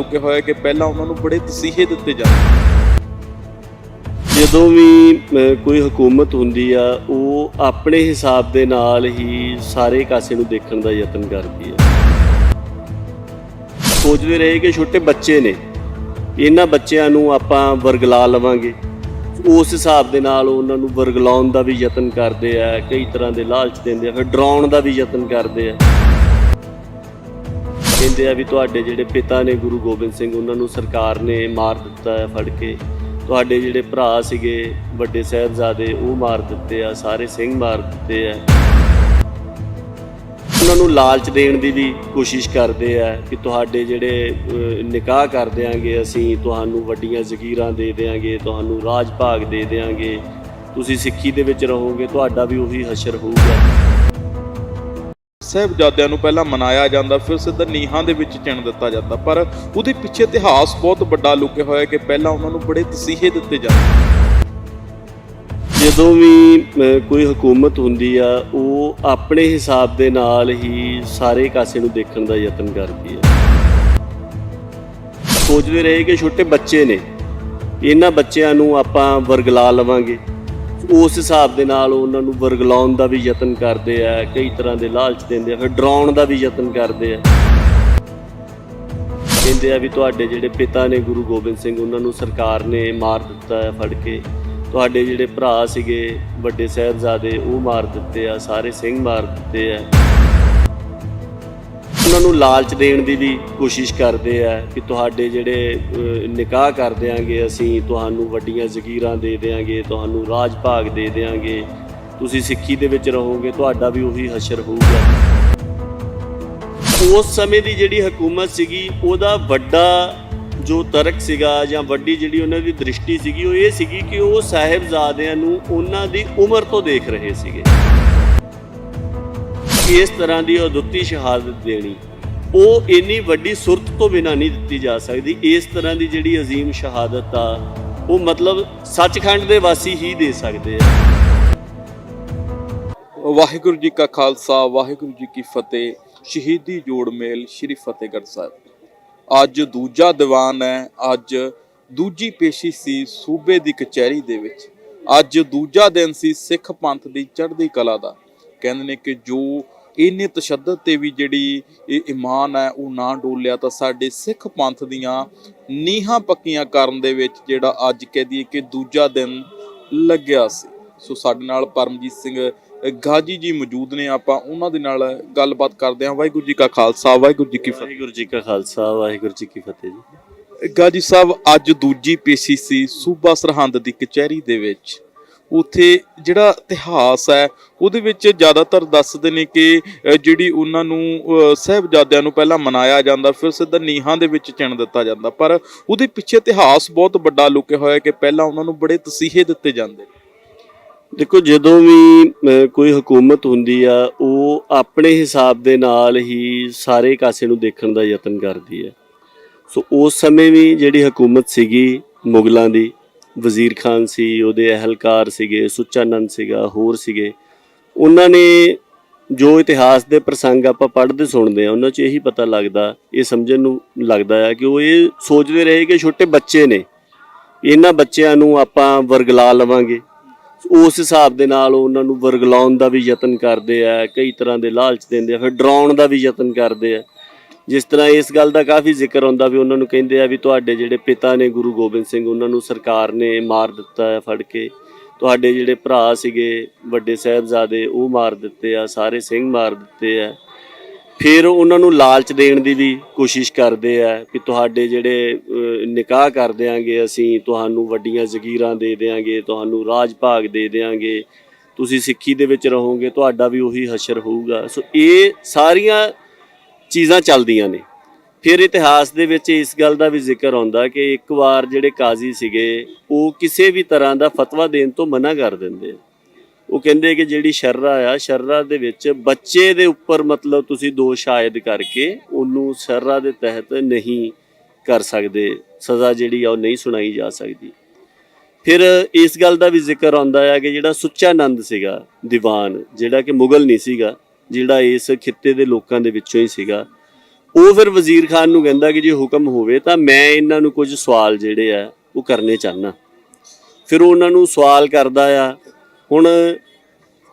ਲੁਕਿਆ ਹੋਇਆ ਕਿ ਪਹਿਲਾਂ ਉਹਨਾਂ ਨੂੰ ਬੜੇ ਤਸੀਹੇ ਦਿੱਤੇ ਜਾਂਦੇ ਜਦੋਂ ਵੀ ਕੋਈ ਹਕੂਮਤ ਹੁੰਦੀ ਆ, ਉਹ ਆਪਣੇ ਹਿਸਾਬ ਦੇ ਨਾਲ ਹੀ ਸਾਰੇ ਕਾਸੇ ਨੂੰ ਦੇਖਣ ਦਾ ਯਤਨ ਕਰਦੀ ਹੈ ਸੋਚਦੇ ਰਹੇ ਕਿ ਛੋਟੇ ਬੱਚੇ ਨੇ, ਇਹਨਾਂ ਬੱਚਿਆਂ ਨੂੰ ਆਪਾਂ ਵਰਗਲਾ ਲਵਾਂਗੇ। ਉਸ ਹਿਸਾਬ ਦੇ ਨਾਲ ਉਹਨਾਂ ਨੂੰ ਵਰਗਲਾਉਣ ਦਾ ਵੀ ਯਤਨ ਕਰਦੇ ਆ, ਕਈ ਤਰ੍ਹਾਂ ਦੇ ਲਾਲਚ ਦਿੰਦੇ ਆ, ਫਿਰ ਡਰਾਉਣ ਦਾ ਵੀ ਯਤਨ ਕਰਦੇ ਆ। ਕਹਿੰਦੇ ਆ ਵੀ ਤੁਹਾਡੇ ਜਿਹੜੇ ਪਿਤਾ ਨੇ ਗੁਰੂ ਗੋਬਿੰਦ ਸਿੰਘ, ਉਹਨਾਂ ਨੂੰ ਸਰਕਾਰ ਨੇ ਮਾਰ ਦਿੱਤਾ ਹੈ ਫੜ ਕੇ। ਤੁਹਾਡੇ ਜਿਹੜੇ ਭਰਾ ਸੀਗੇ, ਵੱਡੇ ਸਾਹਿਬਜ਼ਾਦੇ, ਉਹ ਮਾਰ ਦਿੱਤੇ ਆ, ਸਾਰੇ ਸਿੰਘ ਮਾਰ ਦਿੱਤੇ ਆ। ਉਹਨਾਂ ਨੂੰ ਲਾਲਚ ਦੇਣ ਦੀ ਵੀ ਕੋਸ਼ਿਸ਼ ਕਰਦੇ ਆ ਕਿ ਤੁਹਾਡੇ ਜਿਹੜੇ ਨਿਕਾਹ ਕਰ ਦਿਆਂਗੇ ਅਸੀਂ, ਤੁਹਾਨੂੰ ਵੱਡੀਆਂ ਜ਼ਗੀਰਾਂ ਦੇ ਦਿਆਂਗੇ, ਤੁਹਾਨੂੰ ਰਾਜ ਭਾਗ ਦੇ ਦਿਆਂਗੇ। ਤੁਸੀਂ ਸਿੱਖੀ ਦੇ ਵਿੱਚ ਰਹੋਗੇ, ਤੁਹਾਡਾ ਵੀ ਉਹੀ ਹਸ਼ਰ ਹੋਊਗਾ। ਸਾਹਿਬਜ਼ਾਦਿਆਂ ਨੂੰ ਪਹਿਲਾਂ ਮਨਾਇਆ ਜਾਂਦਾ, ਫਿਰ ਸਿੱਧਾ ਨੀਹਾਂ ਦੇ ਵਿੱਚ ਚਿਣ ਦਿੱਤਾ ਜਾਂਦਾ। ਪਰ ਉਹਦੇ ਪਿੱਛੇ ਇਤਿਹਾਸ ਬਹੁਤ ਵੱਡਾ ਲੁਕਿਆ ਹੋਇਆ ਕਿ ਪਹਿਲਾਂ ਉਹਨਾਂ ਨੂੰ ਬੜੇ ਤਸੀਹੇ ਦਿੱਤੇ ਜਾਂਦੇ। ਜਦੋਂ ਵੀ ਕੋਈ ਹਕੂਮਤ ਹੁੰਦੀ ਆ, ਉਹ ਆਪਣੇ ਹਿਸਾਬ ਦੇ ਨਾਲ ਹੀ ਸਾਰੇ ਕਾਸੇ ਨੂੰ ਦੇਖਣ ਦਾ ਯਤਨ ਕਰਦੀ ਹੈ ਸੋਚਦੇ ਰਹੇ ਕਿ ਛੋਟੇ ਬੱਚੇ ਨੇ। ਇਹਨਾਂ ਬੱਚਿਆਂ ਨੂੰ ਆਪਾਂ ਵਰਗਲਾ ਲਵਾਂਗੇ। ਉਸ ਹਿਸਾਬ ਦੇ ਨਾਲ ਉਹਨਾਂ ਨੂੰ ਵਰਗਲਾਉਣ ਦਾ ਵੀ ਯਤਨ ਕਰਦੇ ਆ, ਕਈ ਤਰ੍ਹਾਂ ਦੇ ਲਾਲਚ ਦਿੰਦੇ ਆ, ਫਿਰ ਡਰਾਉਣ ਦਾ ਵੀ ਯਤਨ ਕਰਦੇ ਆ। ਕਹਿੰਦੇ ਆ ਵੀ ਤੁਹਾਡੇ ਜਿਹੜੇ ਪਿਤਾ ਨੇ ਗੁਰੂ ਗੋਬਿੰਦ ਸਿੰਘ, ਉਹਨਾਂ ਨੂੰ ਸਰਕਾਰ ਨੇ ਮਾਰ ਦਿੱਤਾ ਹੈ ਫੜ ਕੇ। ਤੁਹਾਡੇ ਜਿਹੜੇ ਭਰਾ ਸੀਗੇ ਵੱਡੇ ਸਾਹਿਬਜ਼ਾਦੇ, ਉਹ ਮਾਰ ਦਿੱਤੇ ਆ, ਸਾਰੇ ਸਿੰਘ ਮਾਰ ਦਿੱਤੇ ਆ। ਉਹਨਾਂ ਨੂੰ ਲਾਲਚ ਦੇਣ ਦੀ ਵੀ ਕੋਸ਼ਿਸ਼ ਕਰਦੇ ਆ ਕਿ ਤੁਹਾਡੇ ਜਿਹੜੇ ਨਿਕਾਹ ਕਰ ਦਿਆਂਗੇ, ਅਸੀਂ ਤੁਹਾਨੂੰ ਵੱਡੀਆਂ ਜ਼ਕੀਰਾਂ ਦੇ ਦਿਆਂਗੇ, ਤੁਹਾਨੂੰ ਰਾਜ ਭਾਗ ਦੇ ਦਿਆਂਗੇ। ਤੁਸੀਂ ਸਿੱਖੀ ਦੇ ਵਿੱਚ ਰਹੋਗੇ, ਤੁਹਾਡਾ ਵੀ ਉਹੀ ਹਸ਼ਰ ਹੋਊਗਾ। ਉਸ ਸਮੇਂ ਦੀ ਜਿਹੜੀ ਹਕੂਮਤ ਸੀਗੀ, ਉਹਦਾ ਵੱਡਾ ਜੋ ਤਰਕ ਸੀਗਾ ਜਾਂ ਵੱਡੀ ਜਿਹੜੀ ਉਹਨਾਂ ਦੀ ਦ੍ਰਿਸ਼ਟੀ ਸੀਗੀ, ਉਹ ਇਹ ਸੀਗੀ ਕਿ ਉਹ ਸਾਹਿਬਜ਼ਾਦਿਆਂ ਨੂੰ ਉਹਨਾਂ ਦੀ ਉਮਰ ਤੋਂ ਦੇਖ ਰਹੇ ਸੀਗੇ। ਇਸ ਤਰ੍ਹਾਂ ਦੀ ਅਦੁੱਤੀ ਸ਼ਹਾਦਤ ਦੇਣੀ। ਉਹ ਇੰਨੀ ਵੱਡੀ ਸੁਰਤ ਤੋਂ ਬਿਨਾਂ ਨਹੀਂ ਦਿੱਤੀ ਜਾ ਸਕਦੀ। ਇਸ ਤਰ੍ਹਾਂ ਦੀ ਜਿਹੜੀ ਅਜ਼ੀਮ ਸ਼ਹਾਦਤ ਆ, ਉਹ ਮਤਲਬ ਸੱਚਖੰਡ ਦੇ ਵਾਸੀ ਹੀ ਦੇ ਸਕਦੇ ਆ। ਵਾਹਿਗੁਰੂ ਜੀ ਕਾ ਖਾਲਸਾ, ਵਾਹਿਗੁਰੂ ਜੀ ਕੀ ਫਤਿਹ। ਸ਼ਹੀਦੀ ਜੋੜ ਮੇਲ ਸ੍ਰੀ ਫਤਿਹਗੜ੍ਹ ਸਾਹਿਬ। ਅੱਜ ਦੂਜਾ ਦੀਵਾਨ ਹੈ, ਅੱਜ ਦੂਜੀ ਪੇਸ਼ੀ ਸੀ ਸੂਬੇ ਦੀ ਕਚਹਿਰੀ ਦੇ ਵਿੱਚ। ਅੱਜ ਦੂਜਾ ਦਿਨ ਸੀ ਸਿੱਖ ਪੰਥ ਦੀ ਚੜ੍ਹਦੀ ਕਲਾ ਦਾ। ਕਹਿੰਦੇ ਨੇ ਕਿ ਜੋ ਇੰਨੇ ਤਸ਼ੱਦਦ ਤੇ ਵੀ ਜਿਹੜੀ ਇਹ ਇਮਾਨ ਹੈ ਉਹ ਨਾ ਡੋਲਿਆ ਤਾਂ ਸਾਡੇ ਸਿੱਖ ਪੰਥ ਦੀਆਂ ਨੀਹਾਂ ਪੱਕੀਆਂ ਕਰਨ ਦੇ ਵਿੱਚ ਜਿਹੜਾ ਅੱਜ ਕਹਿ ਦਈਏ ਕਿ ਦੂਜਾ ਦਿਨ ਲੱਗਿਆ ਸੀ। ਸੋ ਸਾਡੇ ਨਾਲ ਪਰਮਜੀਤ ਸਿੰਘ ਗਾਜੀ ਜੀ ਮੌਜੂਦ ਨੇ। ਆਪਾਂ ਉਹਨਾਂ ਦੇ ਨਾਲ ਗੱਲਬਾਤ ਕਰਦੇ ਹਾਂ। ਵਾਹਿਗੁਰੂ ਜੀ ਕਾ ਖਾਲਸਾ ਵਾਹਿਗੁਰੂ ਜੀ ਕੀ ਫਤਿਹ। ਵਾਹਿਗੁਰੂ ਜੀ ਕਾ ਖਾਲਸਾ ਵਾਹਿਗੁਰੂ ਜੀ ਕੀ ਫਤਿਹ ਜੀ। ਗਾਜੀ ਸਾਹਿਬ ਅੱਜ ਦੂਜੀ ਪੇਸ਼ੀ ਸੀ ਸੂਬਾ ਸਰਹੰਦ ਦੀ ਕਚਹਿਰੀ ਦੇ ਵਿੱਚ। ਉੱਥੇ ਜਿਹੜਾ ਇਤਿਹਾਸ ਹੈ ਉਹਦੇ ਵਿੱਚ ਜ਼ਿਆਦਾਤਰ ਦੱਸਦੇ ਨੇ ਕਿ ਜਿਹੜੀ ਉਹਨਾਂ ਨੂੰ ਅ, ਸਾਹਿਬਜ਼ਾਦਿਆਂ ਨੂੰ ਪਹਿਲਾਂ ਮਨਾਇਆ ਜਾਂਦਾ ਫਿਰ ਸਿੱਧਾ ਨੀਹਾਂ ਦੇ ਵਿੱਚ ਚਿਣ ਦਿੱਤਾ ਜਾਂਦਾ। ਪਰ ਉਹਦੇ ਪਿੱਛੇ ਇਤਿਹਾਸ ਬਹੁਤ ਵੱਡਾ ਲੁਕਿਆ ਹੋਇਆ ਕਿ ਪਹਿਲਾਂ ਉਹਨਾਂ ਨੂੰ ਬੜੇ ਤਸੀਹੇ ਦਿੱਤੇ ਜਾਂਦੇ ਨੇ। ਦੇਖੋ ਜਦੋਂ ਵੀ ਕੋਈ ਹਕੂਮਤ ਹੁੰਦੀ ਆ ਉਹ ਆਪਣੇ ਹਿਸਾਬ ਦੇ ਨਾਲ ਹੀ ਸਾਰੇ ਕਾਸੇ ਨੂੰ ਦੇਖਣ ਦਾ ਯਤਨ ਕਰਦੀ ਹੈ। ਸੋ ਉਸ ਸਮੇਂ ਵੀ ਜਿਹੜੀ ਹਕੂਮਤ ਸੀਗੀ ਮੁਗਲਾਂ ਦੀ ਵਜ਼ੀਰ ਖਾਨ ਸੀ, ਉਹਦੇ ਅਹਲਕਾਰ ਸੀਗੇ, ਸੁੱਚਾਨੰਦ ਸੀਗਾ, ਹੋਰ ਸੀਗੇ। ਉਹਨਾਂ ਨੇ ਜੋ ਇਤਿਹਾਸ ਦੇ ਪ੍ਰਸੰਗ ਆਪਾਂ ਪੜ੍ਹਦੇ ਸੁਣਦੇ ਆ ਉਹਨਾਂ 'ਚ ਇਹੀ ਪਤਾ ਲੱਗਦਾ, ਇਹ ਸਮਝਣ ਨੂੰ ਲੱਗਦਾ ਆ ਕਿ ਉਹ ਇਹ ਸੋਚਦੇ ਰਹੇ ਕਿ ਛੋਟੇ ਬੱਚੇ ਨੇ। ਇਹਨਾਂ ਬੱਚਿਆਂ ਨੂੰ ਆਪਾਂ ਵਰਗਲਾ ਲਵਾਂਗੇ। ਉਸ ਹਿਸਾਬ ਦੇ ਨਾਲ ਉਹਨਾਂ ਨੂੰ ਵਰਗਲਾਉਣ ਦਾ ਵੀ ਯਤਨ ਕਰਦੇ ਆ, ਕਈ ਤਰ੍ਹਾਂ ਦੇ ਲਾਲਚ ਦਿੰਦੇ ਆ, ਫਿਰ ਡਰਾਉਣ ਦਾ ਵੀ ਯਤਨ ਕਰਦੇ ਆ। ਜਿਸ ਤਰ੍ਹਾਂ ਇਸ ਗੱਲ ਦਾ ਕਾਫੀ ਜ਼ਿਕਰ ਹੁੰਦਾ ਵੀ ਉਹਨਾਂ ਨੂੰ ਕਹਿੰਦੇ ਆ ਵੀ ਤੁਹਾਡੇ ਜਿਹੜੇ ਪਿਤਾ ਨੇ ਗੁਰੂ ਗੋਬਿੰਦ ਸਿੰਘ, ਉਹਨਾਂ ਨੂੰ ਸਰਕਾਰ ਨੇ ਮਾਰ ਦਿੱਤਾ ਹੈ ਫੜ ਕੇ। ਤੁਹਾਡੇ ਜਿਹੜੇ ਭਰਾ ਸੀਗੇ, ਵੱਡੇ ਸਾਹਿਬਜ਼ਾਦੇ, ਉਹ ਮਾਰ ਦਿੱਤੇ ਆ, ਸਾਰੇ ਸਿੰਘ ਮਾਰ ਦਿੱਤੇ ਆ। ਫਿਰ ਉਹਨਾਂ ਨੂੰ ਲਾਲਚ ਦੇਣ ਦੀ ਵੀ ਕੋਸ਼ਿਸ਼ ਕਰਦੇ ਆ ਕਿ ਤੁਹਾਡੇ ਜਿਹੜੇ ਨਿਕਾਹ ਕਰ ਦਿਆਂਗੇ ਅਸੀਂ, ਤੁਹਾਨੂੰ ਵੱਡੀਆਂ ਜ਼ਗੀਰਾਂ ਦੇ ਦਿਆਂਗੇ, ਤੁਹਾਨੂੰ ਰਾਜ ਭਾਗ ਦੇ ਦਿਆਂਗੇ। ਤੁਸੀਂ ਸਿੱਖੀ ਦੇ ਵਿੱਚ ਰਹੋਗੇ, ਤੁਹਾਡਾ ਵੀ ਉਹੀ ਹਸ਼ਰ ਹੋਊਗਾ। ਸੋ ਇਹ ਸਾਰੀਆਂ ਚੀਜ਼ਾਂ ਚੱਲਦੀਆਂ ਨੇ। ਫਿਰ ਇਤਿਹਾਸ ਦੇ ਵਿੱਚ ਇਸ ਗੱਲ ਦਾ ਵੀ ਜ਼ਿਕਰ ਆਉਂਦਾ ਕਿ ਇੱਕ ਵਾਰ ਜਿਹੜੇ ਕਾਜ਼ੀ ਸੀਗੇ, ਉਹ ਕਿਸੇ ਵੀ ਤਰ੍ਹਾਂ ਦਾ ਫਤਵਾ ਦੇਣ ਤੋਂ ਮਨਾ ਕਰ ਦਿੰਦੇ ਉਹ ਕਹਿੰਦੇ ਕਿ ਜਿਹੜੀ ਸ਼ਰਰਾ ਆ ਸ਼ਰਰਾ ਦੇ ਵਿੱਚ ਬੱਚੇ ਦੇ ਉੱਪਰ ਮਤਲਬ ਤੁਸੀਂ ਦੋਸ਼ ਆਇਦ ਕਰਕੇ ਉਹਨੂੰ ਸ਼ਰਰਾ ਦੇ ਤਹਿਤ ਨਹੀਂ ਕਰ ਸਕਦੇ, ਸਜ਼ਾ ਜਿਹੜੀ ਆ ਉਹ ਨਹੀਂ ਸੁਣਾਈ ਜਾ ਸਕਦੀ। ਫਿਰ ਇਸ ਗੱਲ ਦਾ ਵੀ ਜ਼ਿਕਰ ਆਉਂਦਾ ਹੈ ਕਿ ਜਿਹੜਾ ਸੁੱਚਾਨੰਦ ਸੀਗਾ, ਦੀਵਾਨ, ਜਿਹੜਾ ਕਿ ਮੁਗਲ ਨਹੀਂ ਸੀਗਾ ਜਿਹੜਾ ਇਸ ਖਿੱਤੇ ਦੇ ਲੋਕਾਂ ਦੇ ਵਿੱਚੋਂ ਹੀ ਸੀਗਾ, ਉਹ ਫਿਰ ਵਜ਼ੀਰ ਖਾਨ ਨੂੰ ਕਹਿੰਦਾ ਕਿ ਜੇ ਹੁਕਮ ਹੋਵੇ ਤਾਂ ਮੈਂ ਇਹਨਾਂ ਨੂੰ ਕੁਝ ਸਵਾਲ ਜਿਹੜੇ ਆ, ਉਹ ਕਰਨੇ ਚਾਹਨਾ ਫਿਰ ਉਹਨਾਂ ਨੂੰ ਸਵਾਲ ਕਰਦਾ ਆ। ਹੁਣ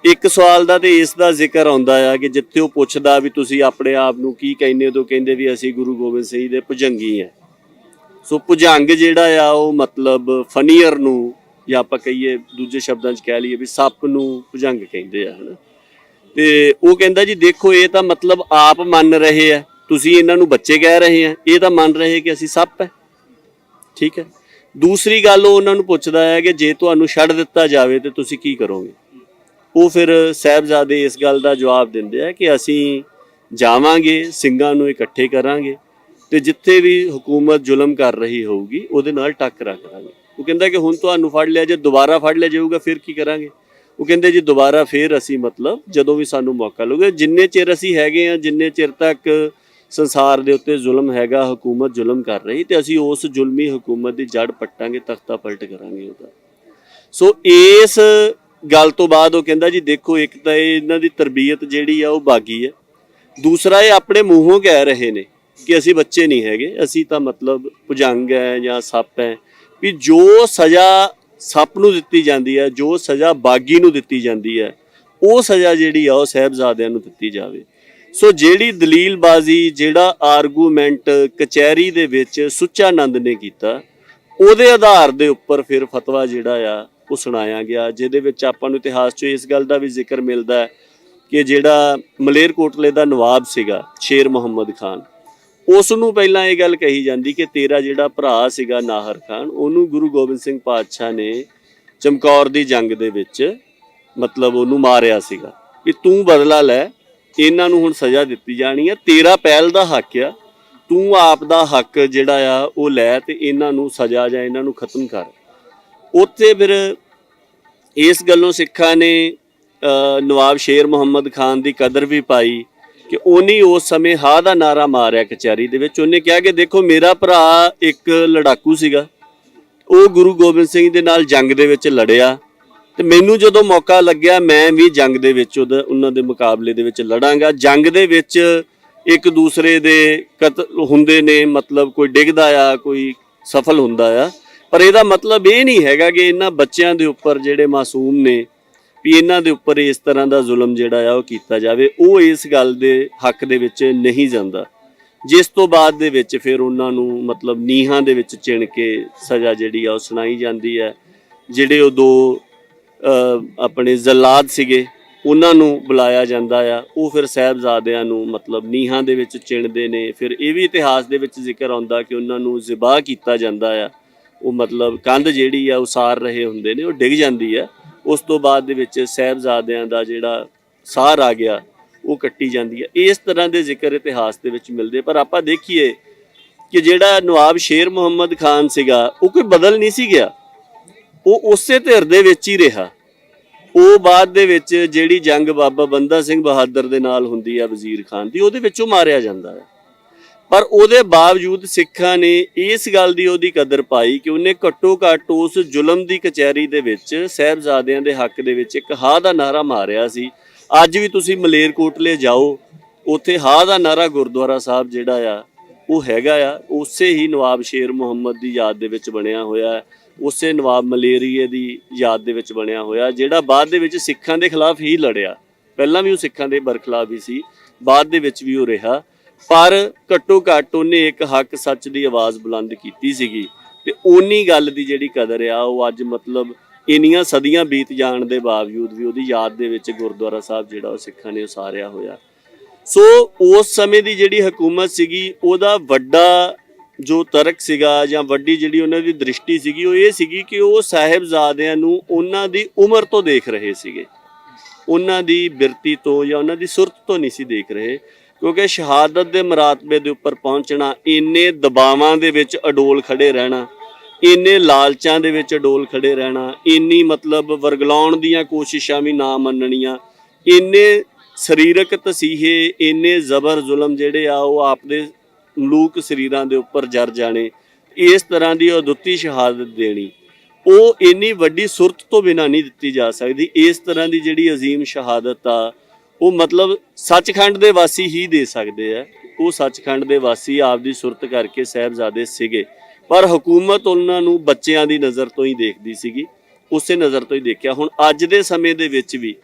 ਇੱਕ ਸਵਾਲ ਦਾ ਤੇ ਇਸ ਦਾ ਜ਼ਿਕਰ ਆਉਂਦਾ ਆ ਕਿ ਜਿੱਥੇ ਉਹ ਪੁੱਛਦਾ ਵੀ ਤੁਸੀਂ ਆਪਣੇ ਆਪ ਨੂੰ ਕੀ ਕਹਿੰਦੇ ਹੋ, ਤਾਂ ਕਹਿੰਦੇ ਵੀ ਅਸੀਂ ਗੁਰੂ ਗੋਬਿੰਦ ਸਿੰਘ ਜੀ ਦੇ ਭੁਜੰਗੀ ਆ। ਸੋ ਭੁਜੰਗ ਜਿਹੜਾ ਆ, ਉਹ ਮਤਲਬ ਫਨੀਅਰ ਨੂੰ ਜਾਂ ਆਪਾਂ ਕਹੀਏ ਦੂਜੇ ਸ਼ਬਦਾਂ 'ਚ ਕਹਿ ਲਈਏ ਵੀ ਸੱਪ ਨੂੰ ਭੁਜੰਗ ਕਹਿੰਦੇ ਆ, ਹਨਾ। ਤੇ ਉਹ ਕਹਿੰਦਾ ਜੀ, ਦੇਖੋ, ਇਹ ਤਾਂ ਮਤਲਬ ਆਪ ਮੰਨ ਰਹੇ ਆ। ਤੁਸੀਂ ਇਹਨਾਂ ਨੂੰ ਬੱਚੇ ਕਹਿ ਰਹੇ ਆ। ਇਹ ਤਾਂ ਮੰਨ ਰਹੇ ਕਿ ਅਸੀਂ ਸੱਪ ਹੈ। ਠੀਕ ਹੈ? ਦੂਸਰੀ ਗੱਲ ਉਹ ਉਹਨਾਂ ਨੂੰ ਪੁੱਛਦਾ ਹੈ ਕਿ ਜੇ ਤੁਹਾਨੂੰ ਛੱਡ ਦਿੱਤਾ ਜਾਵੇ ਤੇ ਤੁਸੀਂ ਕੀ ਕਰੋਗੇ? ਉਹ ਫਿਰ ਸਾਹਿਬਜ਼ਾਦੇ ਇਸ ਗੱਲ ਦਾ ਜਵਾਬ ਦਿੰਦੇ ਆ ਕਿ ਅਸੀਂ ਜਾਵਾਂਗੇ, ਸਿੰਘਾਂ ਨੂੰ ਇਕੱਠੇ ਕਰਾਂਗੇ ਤੇ ਜਿੱਥੇ ਵੀ ਹਕੂਮਤ ਜ਼ੁਲਮ ਕਰ ਰਹੀ ਹੋਊਗੀ, ਉਹਦੇ ਨਾਲ ਟੱਕਰਾ ਕਰਾਂਗੇ ਉਹ ਕਹਿੰਦਾ ਕਿ ਹੁਣ ਤੁਹਾਨੂੰ ਫੜ ਲਿਆ ਜੇ, ਦੁਬਾਰਾ ਫੜ ਲਿਆ ਜਾਊਗਾ, ਫਿਰ ਕੀ ਕਰਾਂਗੇ? ਉਹ ਕਹਿੰਦੇ ਜੀ ਦੁਬਾਰਾ ਫਿਰ ਅਸੀਂ ਮਤਲਬ ਜਦੋਂ ਵੀ ਸਾਨੂੰ ਮੌਕਾ ਲੱਗੂਗਾ, ਜਿੰਨੇ ਚਿਰ ਅਸੀਂ ਹੈਗੇ ਆ ਜਿੰਨੇ ਚਿਰ ਤੱਕ ਸੰਸਾਰ ਦੇ ਉੱਤੇ ਜ਼ੁਲਮ ਹੈਗਾ, ਹਕੂਮਤ ਜ਼ੁਲਮ ਕਰ ਰਹੀ, ਤੇ ਅਸੀਂ ਉਸ ਜ਼ੁਲਮੀ ਹਕੂਮਤ ਦੀ ਜੜ ਪੱਟਾਂਗੇ, ਤਖਤਾ ਪਲਟ ਕਰਾਂਗੇ ਉਹਦਾ। ਸੋ ਇਸ ਗੱਲ ਤੋਂ ਬਾਅਦ ਉਹ ਕਹਿੰਦਾ ਜੀ, ਦੇਖੋ, ਇੱਕ ਤਾਂ ਇਹ ਇਹਨਾਂ ਦੀ ਤਰਬੀਅਤ ਜਿਹੜੀ ਆ, ਉਹ ਬਾਗੀ ਹੈ। ਦੂਸਰਾ, ਇਹ ਆਪਣੇ ਮੂੰਹੋਂ ਕਹਿ ਰਹੇ ਨੇ ਕਿ ਅਸੀਂ ਬੱਚੇ ਨਹੀਂ ਹੈਗੇ, ਅਸੀਂ ਤਾਂ ਮਤਲਬ ਪੁਜੰਗ ਹੈ ਜਾਂ ਸੱਪ ਹੈ, ਵੀ ਜੋ ਸਜ਼ਾ ਸੱਪ ਨੂੰ ਦਿੱਤੀ ਜਾਂਦੀ ਹੈ, ਜੋ ਸਜ਼ਾ ਬਾਗੀ ਨੂੰ ਦਿੱਤੀ ਜਾਂਦੀ ਹੈ, ਉਹ ਸਜ਼ਾ ਜਿਹੜੀ ਆ ਉਹ ਸਹਿਬਜ਼ਾਦਿਆਂ ਨੂੰ ਦਿੱਤੀ ਜਾਵੇ। ਸੋ ਜਿਹੜੀ ਦਲੀਲਬਾਜ਼ੀ, ਜਿਹੜਾ ਆਰਗੂਮੈਂਟ ਕਚਹਿਰੀ ਦੇ ਵਿੱਚ ਸੁੱਚਾਨੰਦ ਨੇ ਕੀਤਾ, ਉਹਦੇ ਆਧਾਰ ਦੇ ਉੱਪਰ ਫਿਰ ਫਤਵਾ ਜਿਹੜਾ ਆ, ਉਹ ਸੁਣਾਇਆ ਗਿਆ, ਜਿਹਦੇ ਵਿੱਚ ਆਪਾਂ ਨੂੰ ਇਤਿਹਾਸ 'ਚ ਇਸ ਗੱਲ ਦਾ ਵੀ ਜ਼ਿਕਰ ਮਿਲਦਾ ਹੈ ਕਿ ਜਿਹੜਾ ਮਲੇਰਕੋਟਲੇ ਦਾ ਨਵਾਬ ਸੀਗਾ, ਸ਼ੇਰ ਮੁਹੰਮਦ ਖਾਨ। ਉਸ ਨੂੰ ਪਹਿਲਾਂ ਇਹ ਗੱਲ ਕਹੀ ਜਾਂਦੀ ਕਿ ਤੇਰਾ ਜਿਹੜਾ ਭਰਾ ਸੀਗਾ ਨਾਹਰ ਖਾਨ, ਉਹਨੂੰ ਗੁਰੂ ਗੋਬਿੰਦ ਸਿੰਘ ਪਾਤਸ਼ਾਹ ਨੇ ਚਮਕੌਰ ਦੀ ਜੰਗ ਦੇ ਵਿੱਚ ਮਤਲਬ ਉਹਨੂੰ ਮਾਰਿਆ ਸੀਗਾ ਕਿ ਤੂੰ ਬਦਲਾ ਲੈ, ਇਹਨਾਂ ਨੂੰ ਹੁਣ ਸਜ਼ਾ ਦਿੱਤੀ ਜਾਣੀ ਹੈ ਤੇਰਾ ਪਹਿਲ ਦਾ ਹੱਕ ਆ, ਤੂੰ ਆਪ ਦਾ ਹੱਕ ਜਿਹੜਾ ਆ ਉਹ ਲੈ ਤੇ ਇਹਨਾਂ ਨੂੰ ਸਜ਼ਾ ਜਾਂ ਇਹਨਾਂ ਨੂੰ ਖਤਮ ਕਰ। ਉੱਥੇ ਫਿਰ ਇਸ ਗੱਲੋਂ ਸਿੱਖਾਂ ਨੇ ਨਵਾਬ ਸ਼ੇਰ ਮੁਹੰਮਦ ਖਾਨ ਦੀ ਕਦਰ ਵੀ ਪਾਈ ਕਿ ਉਹਨੇ ਉਸ ਸਮੇਂ ਹਾਂ ਦਾ ਨਾਰਾ ਮਾਰਿਆ ਕਚਹਿਰੀ ਦੇ ਵਿੱਚ। ਉਹਨੇ ਕਿਹਾ ਕਿ ਦੇਖੋ, ਮੇਰਾ ਭਰਾ ਇੱਕ ਲੜਾਕੂ ਸੀਗਾ। ਉਹ ਗੁਰੂ ਗੋਬਿੰਦ ਸਿੰਘ ਦੇ ਨਾਲ ਜੰਗ ਦੇ ਵਿੱਚ ਲੜਿਆ। ਤੇ ਮੈਨੂੰ ਜਦੋਂ ਮੌਕਾ ਲੱਗਿਆ, ਮੈਂ ਵੀ ਜੰਗ ਦੇ ਵਿੱਚ ਉਹਦਾ, ਉਹਨਾਂ ਦੇ ਮੁਕਾਬਲੇ ਦੇ ਵਿੱਚ ਲੜਾਂਗਾ। ਜੰਗ ਦੇ ਵਿੱਚ ਇੱਕ ਦੂਸਰੇ ਦੇ ਕਤਲ ਹੁੰਦੇ ਨੇ, ਮਤਲਬ ਕੋਈ ਡਿੱਗਦਾ ਆ, ਕੋਈ ਸਫਲ ਹੁੰਦਾ ਆ। ਪਰ ਇਹਦਾ ਮਤਲਬ ਇਹ ਨਹੀਂ ਹੈਗਾ ਕਿ ਇਹਨਾਂ ਬੱਚਿਆਂ ਦੇ ਉੱਪਰ ਜਿਹੜੇ ਮਾਸੂਮ ਨੇ ਵੀ ਇਹਨਾਂ ਦੇ ਉੱਪਰ ਇਸ ਤਰ੍ਹਾਂ ਦਾ ਜ਼ੁਲਮ ਜਿਹੜਾ ਆ ਉਹ ਕੀਤਾ ਜਾਵੇ, ਉਹ ਇਸ ਗੱਲ ਦੇ ਹੱਕ ਦੇ ਵਿੱਚ ਨਹੀਂ ਜਾਂਦਾ। ਜਿਸ ਤੋਂ ਬਾਅਦ ਦੇ ਵਿੱਚ ਫਿਰ ਉਹਨਾਂ ਨੂੰ ਮਤਲਬ ਨੀਹਾਂ ਦੇ ਵਿੱਚ ਚਿਣ ਕੇ ਸਜ਼ਾ ਜਿਹੜੀ ਆ ਉਹ ਸੁਣਾਈ ਜਾਂਦੀ ਹੈ। ਜਿਹੜੇ ਉਹ ਦੋ ਆਪਣੇ ਜ਼ਲਾਦ ਸੀਗੇ, ਉਹਨਾਂ ਨੂੰ ਬੁਲਾਇਆ ਜਾਂਦਾ ਆ। ਉਹ ਫਿਰ ਸਾਹਿਬਜ਼ਾਦਿਆਂ ਨੂੰ ਮਤਲਬ ਨੀਹਾਂ ਦੇ ਵਿੱਚ ਚਿਣਦੇ ਨੇ। ਫਿਰ ਇਹ ਵੀ ਇਤਿਹਾਸ ਦੇ ਵਿੱਚ ਜ਼ਿਕਰ ਆਉਂਦਾ ਕਿ ਉਹਨਾਂ ਨੂੰ ਜ਼ਿਬਾਹ ਕੀਤਾ ਜਾਂਦਾ ਆ। ਉਹ ਮਤਲਬ ਕੰਧ ਜਿਹੜੀ ਆ ਉਸਾਰ ਰਹੇ ਹੁੰਦੇ ਨੇ, ਉਹ ਡਿੱਗ ਜਾਂਦੀ ਆ। ਉਸ ਤੋਂ ਬਾਅਦ ਦੇ ਵਿੱਚ ਸਾਹਿਬਜ਼ਾਦਿਆਂ ਦਾ ਜਿਹੜਾ ਸਾਰ ਆ ਗਿਆ, ਉਹ ਕੱਟੀ ਜਾਂਦੀ ਹੈ। ਇਸ ਤਰ੍ਹਾਂ ਦੇ ਜ਼ਿਕਰ ਇਤਿਹਾਸ ਦੇ ਵਿੱਚ ਮਿਲਦੇ ਪਰ ਆਪਾਂ ਦੇਖੀਏ ਕਿ ਜਿਹੜਾ ਨਵਾਬ ਸ਼ੇਰ ਮੁਹੰਮਦ ਖਾਨ ਸੀਗਾ, ਉਹ ਕੋਈ ਬਦਲ ਨਹੀਂ ਸੀ ਗਿਆ। ਉਹ ਉਸੇ ਧਿਰ ਦੇ ਵਿੱਚ ਹੀ ਰਿਹਾ। ਉਹ ਬਾਅਦ ਦੇ ਵਿੱਚ ਜਿਹੜੀ ਜੰਗ ਬਾਬਾ ਬੰਦਾ ਸਿੰਘ ਬਹਾਦਰ ਦੇ ਨਾਲ ਹੁੰਦੀ ਹੈ ਵਜ਼ੀਰ ਖਾਨ ਦੀ, ਉਹਦੇ ਵਿੱਚੋਂ ਮਾਰਿਆ ਜਾਂਦਾ ਹੈ। ਪਰ ਉਹਦੇ ਬਾਵਜੂਦ ਸਿੱਖਾਂ ਨੇ ਇਸ ਗੱਲ ਦੀ ਉਹਦੀ ਕਦਰ ਪਾਈ ਕਿ ਉਹਨੇ ਘੱਟੋ ਘੱਟ ਉਸ ਜ਼ੁਲਮ ਦੀ ਕਚਹਿਰੀ ਦੇ ਵਿੱਚ ਸਹਿਬਜ਼ਾਦਿਆਂ ਦੇ ਹੱਕ ਦੇ ਵਿੱਚ ਇੱਕ ਹਾਂ ਦਾ ਨਾਰਾ ਮਾਰਿਆ ਸੀ। ਅੱਜ ਵੀ ਤੁਸੀਂ ਮਲੇਰਕੋਟਲੇ ਜਾਓ, ਉੱਥੇ ਹਾਂ ਦਾ ਨਾਰਾ ਗੁਰਦੁਆਰਾ ਸਾਹਿਬ ਜਿਹੜਾ ਆ, ਉਹ ਹੈਗਾ ਆ। ਉਸੇ ਹੀ ਨਵਾਬ ਸ਼ੇਰ ਮੁਹੰਮਦ ਦੀ ਯਾਦ ਦੇ ਵਿੱਚ ਬਣਿਆ ਹੋਇਆ ਹੈ। ਉਸੇ ਨਵਾਬ ਮਲੇਰੀਏ ਦੀ ਯਾਦ ਦੇ ਵਿੱਚ ਬਣਿਆ ਹੋਇਆ ਜਿਹੜਾ ਬਾਅਦ ਦੇ ਵਿੱਚ ਸਿੱਖਾਂ ਦੇ ਖਿਲਾਫ ਹੀ ਲੜਿਆ। ਪਹਿਲਾਂ ਵੀ ਉਹ ਸਿੱਖਾਂ ਦੇ ਬਰਖਲਾਫ ਹੀ ਸੀ, ਬਾਅਦ ਦੇ ਵਿੱਚ ਵੀ ਉਹ ਰਿਹਾ। ਪਰ ਘੱਟੋ ਘੱਟ ਉਹਨੇ ਇੱਕ ਹੱਕ ਸੱਚ ਦੀ ਆਵਾਜ਼ ਬੁਲੰਦ ਕੀਤੀ ਸੀਗੀ ਤੇ ਓਨੀ ਗੱਲ ਦੀ ਜਿਹੜੀ ਕਦਰ ਆ, ਉਹ ਅੱਜ ਮਤਲਬ ਇੰਨੀਆਂ ਸਦੀਆਂ ਬੀਤ ਜਾਣ ਦੇ ਬਾਵਜੂਦ ਵੀ ਉਹਦੀ ਯਾਦ ਦੇ ਵਿੱਚ ਗੁਰਦੁਆਰਾ ਸਾਹਿਬ ਜਿਹੜਾ ਉਹ ਸਿੱਖਾਂ ਨੇ ਉਸਾਰਿਆ ਹੋਇਆ। ਸੋ ਉਸ ਸਮੇਂ ਦੀ ਜਿਹੜੀ ਹਕੂਮਤ ਸੀਗੀ, ਉਹਦਾ ਵੱਡਾ ਜੋ ਤਰਕ ਸੀਗਾ ਜਾਂ ਵੱਡੀ ਜਿਹੜੀ ਉਹਨਾਂ ਦੀ ਦ੍ਰਿਸ਼ਟੀ ਸੀਗੀ, ਉਹ ਇਹ ਸੀਗੀ ਕਿ ਉਹ ਸਾਹਿਬਜ਼ਾਦਿਆਂ ਨੂੰ ਉਹਨਾਂ ਦੀ ਉਮਰ ਤੋਂ ਦੇਖ ਰਹੇ ਸੀਗੇ। ਉਹਨਾਂ ਦੀ ਬਿਰਤੀ ਤੋਂ ਜਾਂ ਉਹਨਾਂ ਦੀ ਸੁਰਤ ਤੋਂ ਨਹੀਂ ਸੀ ਦੇਖ ਰਹੇ। ਕਿਉਂਕਿ ਸ਼ਹਾਦਤ ਦੇ ਮਰਾਤਬੇ ਦੇ ਉੱਪਰ ਪਹੁੰਚਣਾ, ਇੰਨੇ ਦਬਾਵਾਂ ਦੇ ਵਿੱਚ ਅਡੋਲ ਖੜੇ ਰਹਿਣਾ, ਇੰਨੇ ਲਾਲਚਾਂ ਦੇ ਵਿੱਚ ਅਡੋਲ ਖੜੇ ਰਹਿਣਾ, ਇੰਨੀ ਮਤਲਬ ਵਰਗਲਾਉਣ ਦੀਆਂ ਕੋਸ਼ਿਸ਼ਾਂ ਵੀ ਨਾ ਮੰਨਣੀਆਂ, ਇੰਨੇ ਸਰੀਰਕ ਤਸੀਹੇ, ਇੰਨੇ ਜ਼ਬਰ ਜ਼ੁਲਮ ਜਿਹੜੇ ਆ ਉਹ ਆਪਦੇ ਮਲੂਕ ਸਰੀਰਾਂ ਦੇ ਉੱਪਰ ਜਰ ਜਾਣੇ, ਇਸ ਤਰ੍ਹਾਂ ਦੀ ਅਦੁੱਤੀ ਸ਼ਹਾਦਤ ਦੇਣੀ। ਉਹ ਇੰਨੀ ਵੱਡੀ ਸੁਰਤ ਤੋਂ ਬਿਨਾਂ ਨਹੀਂ ਦਿੱਤੀ ਜਾ ਸਕਦੀ, ਇਸ ਤਰ੍ਹਾਂ ਦੀ ਜਿਹੜੀ ਅਜ਼ੀਮ ਸ਼ਹਾਦਤ ਆ ਉਹ ਮਤਲਬ ਸੱਚਖੰਡ ਦੇ ਵਾਸੀ ਹੀ ਦੇ ਸਕਦੇ ਆ। ਉਹ ਸੱਚਖੰਡ ਦੇ ਵਾਸੀ ਆਪਦੀ ਸੁਰਤ ਕਰਕੇ ਸਾਹਿਬਜ਼ਾਦੇ ਸੀਗੇ। ਪਰ ਹਕੂਮਤ ਉਹਨਾਂ ਨੂੰ ਬੱਚਿਆਂ ਦੀ ਨਜ਼ਰ ਤੋਂ ਹੀ ਦੇਖਦੀ ਸੀਗੀ। ਉਸੇ ਨਜ਼ਰ ਤੋਂ ਹੀ ਦੇਖਿਆ। ਹੁਣ ਅੱਜ ਦੇ ਸਮੇਂ ਦੇ ਵਿੱਚ ਵੀ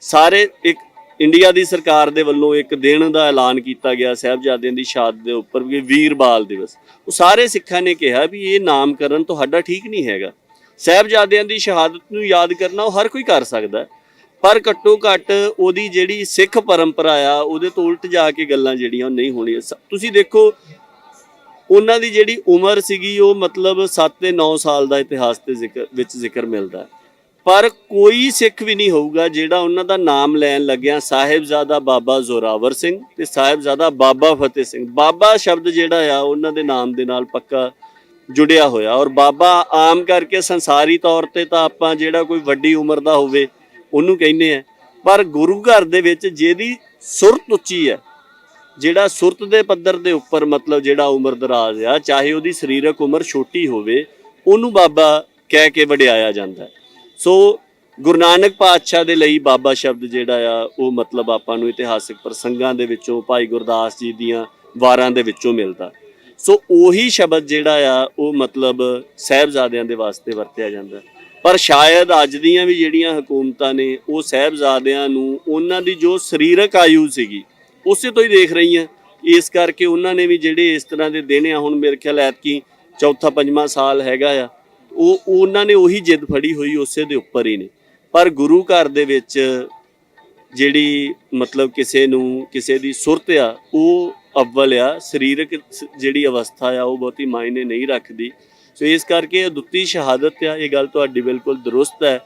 ਸਾਰੇ ਇੱਕ ਇੰਡੀਆ ਦੀ ਸਰਕਾਰ ਦੇ ਵੱਲੋਂ ਇੱਕ ਦਿਨ ਦਾ ਐਲਾਨ ਕੀਤਾ ਗਿਆ ਸਾਹਿਬਜ਼ਾਦਿਆਂ ਦੀ ਸ਼ਹਾਦਤ ਦੇ ਉੱਪਰ ਵੀ ਵੀਰ ਬਾਲ ਦਿਵਸ। ਉਹ ਸਾਰੇ ਸਿੱਖਾਂ ਨੇ ਕਿਹਾ ਵੀ ਇਹ ਨਾਮਕਰਨ ਤੁਹਾਡਾ ਠੀਕ ਨਹੀਂ ਹੈਗਾ। ਸਾਹਿਬਜ਼ਾਦਿਆਂ ਦੀ ਸ਼ਹਾਦਤ ਨੂੰ ਯਾਦ ਕਰਨਾ ਉਹ ਹਰ ਕੋਈ ਕਰ ਸਕਦਾ। ਹੈ। ਪਰ ਘੱਟੋ ਘੱਟ ਉਹਦੀ ਜਿਹੜੀ ਸਿੱਖ ਪਰੰਪਰਾ ਆ, ਉਹਦੇ ਤੋਂ ਉਲਟ ਜਾ ਕੇ ਗੱਲਾਂ ਜਿਹੜੀਆਂ ਉਹ ਨਹੀਂ ਹੋਣੀਆਂ। ਸ- ਤੁਸੀਂ ਦੇਖੋ, ਉਹਨਾਂ ਦੀ ਜਿਹੜੀ ਉਮਰ ਸੀਗੀ, ਉਹ ਮਤਲਬ 7 ਤੇ 9 ਸਾਲ ਦਾ ਇਤਿਹਾਸ ਦੇ ਜ਼ਿਕਰ, ਵਿੱਚ ਜ਼ਿਕਰ ਮਿਲਦਾ। ਪਰ ਕੋਈ ਸਿੱਖ ਵੀ ਨਹੀਂ ਹੋਊਗਾ ਜਿਹੜਾ ਉਹਨਾਂ ਦਾ ਨਾਮ ਲੈਣ ਲੱਗਿਆ ਸਾਹਿਬਜ਼ਾਦਾ ਬਾਬਾ ਜ਼ੋਰਾਵਰ ਸਿੰਘ ਤੇ ਸਾਹਿਬਜ਼ਾਦਾ ਬਾਬਾ ਫਤਿਹ ਸਿੰਘ। ਬਾਬਾ ਸ਼ਬਦ ਜਿਹੜਾ ਆ, ਉਹਨਾਂ ਦੇ ਨਾਮ ਦੇ ਨਾਲ ਪੱਕਾ ਜੁੜਿਆ ਹੋਇਆ। ਔਰ ਬਾਬਾ ਆਮ ਕਰਕੇ ਸੰਸਾਰੀ ਤੌਰ ਤੇ ਤਾਂ ਆਪਾਂ ਜਿਹੜਾ ਕੋਈ ਵੱਡੀ ਉਮਰ ਦਾ ਹੋਵੇ ਉਹਨੂੰ ਕਹਿੰਦੇ ਆ। ਪਰ ਗੁਰੂ ਘਰ ਦੇ ਵਿੱਚ ਜਿਹਦੀ ਸੁਰਤ ਉੱਚੀ ਹੈ, ਜਿਹੜਾ ਸੁਰਤ ਦੇ ਪੱਧਰ ਦੇ ਉੱਪਰ ਮਤਲਬ ਜਿਹੜਾ ਉਮਰ ਦਰਾਜ਼ ਆ, ਚਾਹੇ ਉਹਦੀ ਸਰੀਰਕ ਉਮਰ ਛੋਟੀ ਹੋਵੇ, ਉਹਨੂੰ ਬਾਬਾ ਕਹਿ ਕੇ ਵਡਿਆਇਆ ਜਾਂਦਾ ਸੋ ਗੁਰੂ ਨਾਨਕ ਪਾਤਸ਼ਾਹ ਦੇ ਲਈ ਬਾਬਾ ਸ਼ਬਦ ਜਿਹੜਾ ਆ, ਉਹ ਮਤਲਬ ਆਪਾਂ ਨੂੰ ਇਤਿਹਾਸਿਕ ਪ੍ਰਸੰਗਾਂ ਦੇ ਵਿੱਚੋਂ, ਭਾਈ ਗੁਰਦਾਸ ਜੀ ਦੀਆਂ ਵਾਰਾਂ ਦੇ ਵਿੱਚੋਂ ਮਿਲਦਾ। ਸੋ ਉਹੀ ਸ਼ਬਦ ਜਿਹੜਾ ਆ, ਉਹ ਮਤਲਬ ਸਹਿਬਜ਼ਾਦਿਆਂ ਦੇ ਵਾਸਤੇ ਵਰਤਿਆ ਜਾਂਦਾ ਪਰ ਸ਼ਾਇਦ ਅੱਜ ਦੀਆਂ ਵੀ ਜਿਹੜੀਆਂ ਹਕੂਮਤਾਂ ਨੇ ਉਹ ਸਹਿਬਜ਼ਾਦਿਆਂ ਨੂੰ ਉਹਨਾਂ ਦੀ ਜੋ ਸਰੀਰਕ ਆਯੂ ਸੀਗੀ, ਉਸੇ ਤੋਂ ਹੀ ਦੇਖ ਰਹੀਆਂ। ਇਸ ਕਰਕੇ ਉਹਨਾਂ ਨੇ ਵੀ ਜਿਹੜੇ ਇਸ ਤਰ੍ਹਾਂ ਦੇ ਦਿਨ ਆ, ਹੁਣ ਮੇਰੇ ਖਿਆਲ ਐਤਕੀ ਚੌਥਾ, ਪੰਜਵਾਂ ਸਾਲ ਹੈਗਾ ਆ, ਉਹ ਉਹਨਾਂ ਨੇ ਉਹੀ ਜਿੱਦ ਫੜੀ ਹੋਈ ਉਸੇ ਦੇ ਉੱਪਰ ਹੀ ਨੇ। ਪਰ ਗੁਰੂ ਘਰ ਦੇ ਵਿੱਚ ਜਿਹੜੀ ਮਤਲਬ ਕਿਸੇ ਨੂੰ ਕਿਸੇ ਦੀ ਸੁਰਤ ਆ, ਉਹ ਅਵਲ ਆ, ਸਰੀਰਕ ਜਿਹੜੀ ਅਵਸਥਾ ਆ, ਉਹ ਬਹੁਤੀ ਮਾਇਨੇ ਨਹੀਂ ਰੱਖਦੀ। ਸੋ ਇਸ ਕਰਕੇ ਇਹ ਦੁੱਤੀ ਸ਼ਹਾਦਤ ਆ, ਇਹ ਗੱਲ ਤੁਹਾਡੀ ਬਿਲਕੁਲ ਦਰੁਸਤ ਹੈ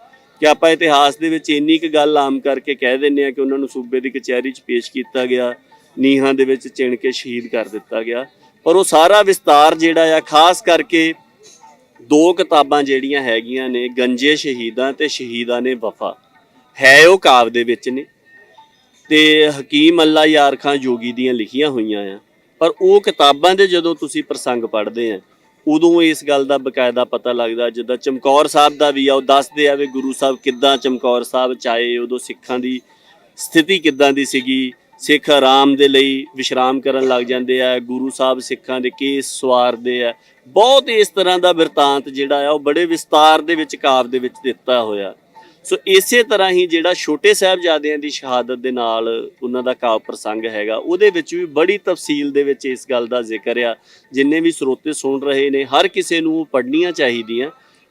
ਕਿ ਆਪਾਂ ਇਤਿਹਾਸ ਦੇ ਵਿੱਚ ਇੰਨੀ ਕੁ ਗੱਲ ਆਮ ਕਰਕੇ ਕਹਿ ਦਿੰਨੇ ਆ ਕਿ ਉਹਨਾਂ ਨੂੰ ਸੂਬੇ ਦੀ ਕਚਹਿਰੀ 'ਚ ਪੇਸ਼ ਕੀਤਾ ਗਿਆ, ਨੀਹਾਂ ਦੇ ਵਿੱਚ ਚਿਣ ਕੇ ਸ਼ਹੀਦ ਕਰ ਦਿੱਤਾ ਗਿਆ। ਪਰ ਉਹ ਸਾਰਾ ਵਿਸਤਾਰ ਜਿਹੜਾ ਆ, ਖਾਸ ਕਰਕੇ ਦੋ ਕਿਤਾਬਾਂ ਜਿਹੜੀਆਂ ਹੈਗੀਆਂ ਨੇ, ਗੰਜੇ ਸ਼ਹੀਦਾਂ ਤੇ ਸ਼ਹੀਦਾਂ ਨੇ ਵਫਾ, ਹੈ ਉਹ ਕਾਵ ਦੇ ਵਿੱਚ ਨੇ। ਤੇ ਹਕੀਮ ਅੱਲਾ ਯਾਰ ਖਾਂ ਜੋਗੀ ਦੀਆਂ ਲਿਖੀਆਂ ਹੋਈਆਂ ਆ। ਪਰ ਉਹ ਕਿਤਾਬਾਂ ਦੇ ਜਦੋਂ ਤੁਸੀਂ ਪ੍ਰਸੰਗ ਪੜ੍ਹਦੇ ਆ ਉਦੋਂ ਇਸ ਗੱਲ ਦਾ ਬਕਾਇਦਾ ਪਤਾ ਲੱਗਦਾ, ਜਿੱਦਾਂ ਚਮਕੌਰ ਸਾਹਿਬ ਦਾ ਵੀ ਆ, ਉਹ ਦੱਸਦੇ ਆ ਵੀ ਗੁਰੂ ਸਾਹਿਬ ਕਿੱਦਾਂ ਚਮਕੌਰ ਸਾਹਿਬ ਚਾਏ ਉਦੋਂ ਸਿੱਖਾਂ ਦੀ ਸਥਿਤੀ ਕਿੱਦਾਂ ਦੀ ਸੀਗੀ। ਸਿੱਖ ਆਰਾਮ ਦੇ ਲਈ ਵਿਸ਼ਰਾਮ ਕਰਨ ਲੱਗ ਜਾਂਦੇ ਆ, ਗੁਰੂ ਸਾਹਿਬ ਸਿੱਖਾਂ ਦੇ ਕੇਸ ਸਵਾਰਦੇ ਆ। ਬਹੁਤ ਇਸ ਤਰ੍ਹਾਂ ਦਾ ਬਿਰਤਾਂਤ ਜਿਹੜਾ ਆ, ਉਹ ਬੜੇ ਵਿਸਤਾਰ ਦੇ ਵਿੱਚ ਕਾਵ ਦੇ ਵਿੱਚ ਦਿੱਤਾ ਹੋਇਆ। ਸੋ ਇਸੇ ਤਰ੍ਹਾਂ ਹੀ ਜਿਹੜਾ ਛੋਟੇ ਸਾਹਿਬਜ਼ਾਦਿਆਂ ਦੀ ਸ਼ਹਾਦਤ ਦੇ ਨਾਲ ਉਹਨਾਂ ਦਾ ਕਾਵ ਪ੍ਰਸੰਗ ਹੈਗਾ, ਉਹਦੇ ਵਿੱਚ ਵੀ ਬੜੀ ਤਫਸੀਲ ਦੇ ਵਿੱਚ ਇਸ ਗੱਲ ਦਾ ਜ਼ਿਕਰ ਆ। ਜਿੰਨੇ ਵੀ ਸਰੋਤੇ ਸੁਣ ਰਹੇ ਨੇ, ਹਰ ਕਿਸੇ ਨੂੰ ਉਹ ਪੜ੍ਹਨੀਆਂ ਚਾਹੀਦੀਆਂ।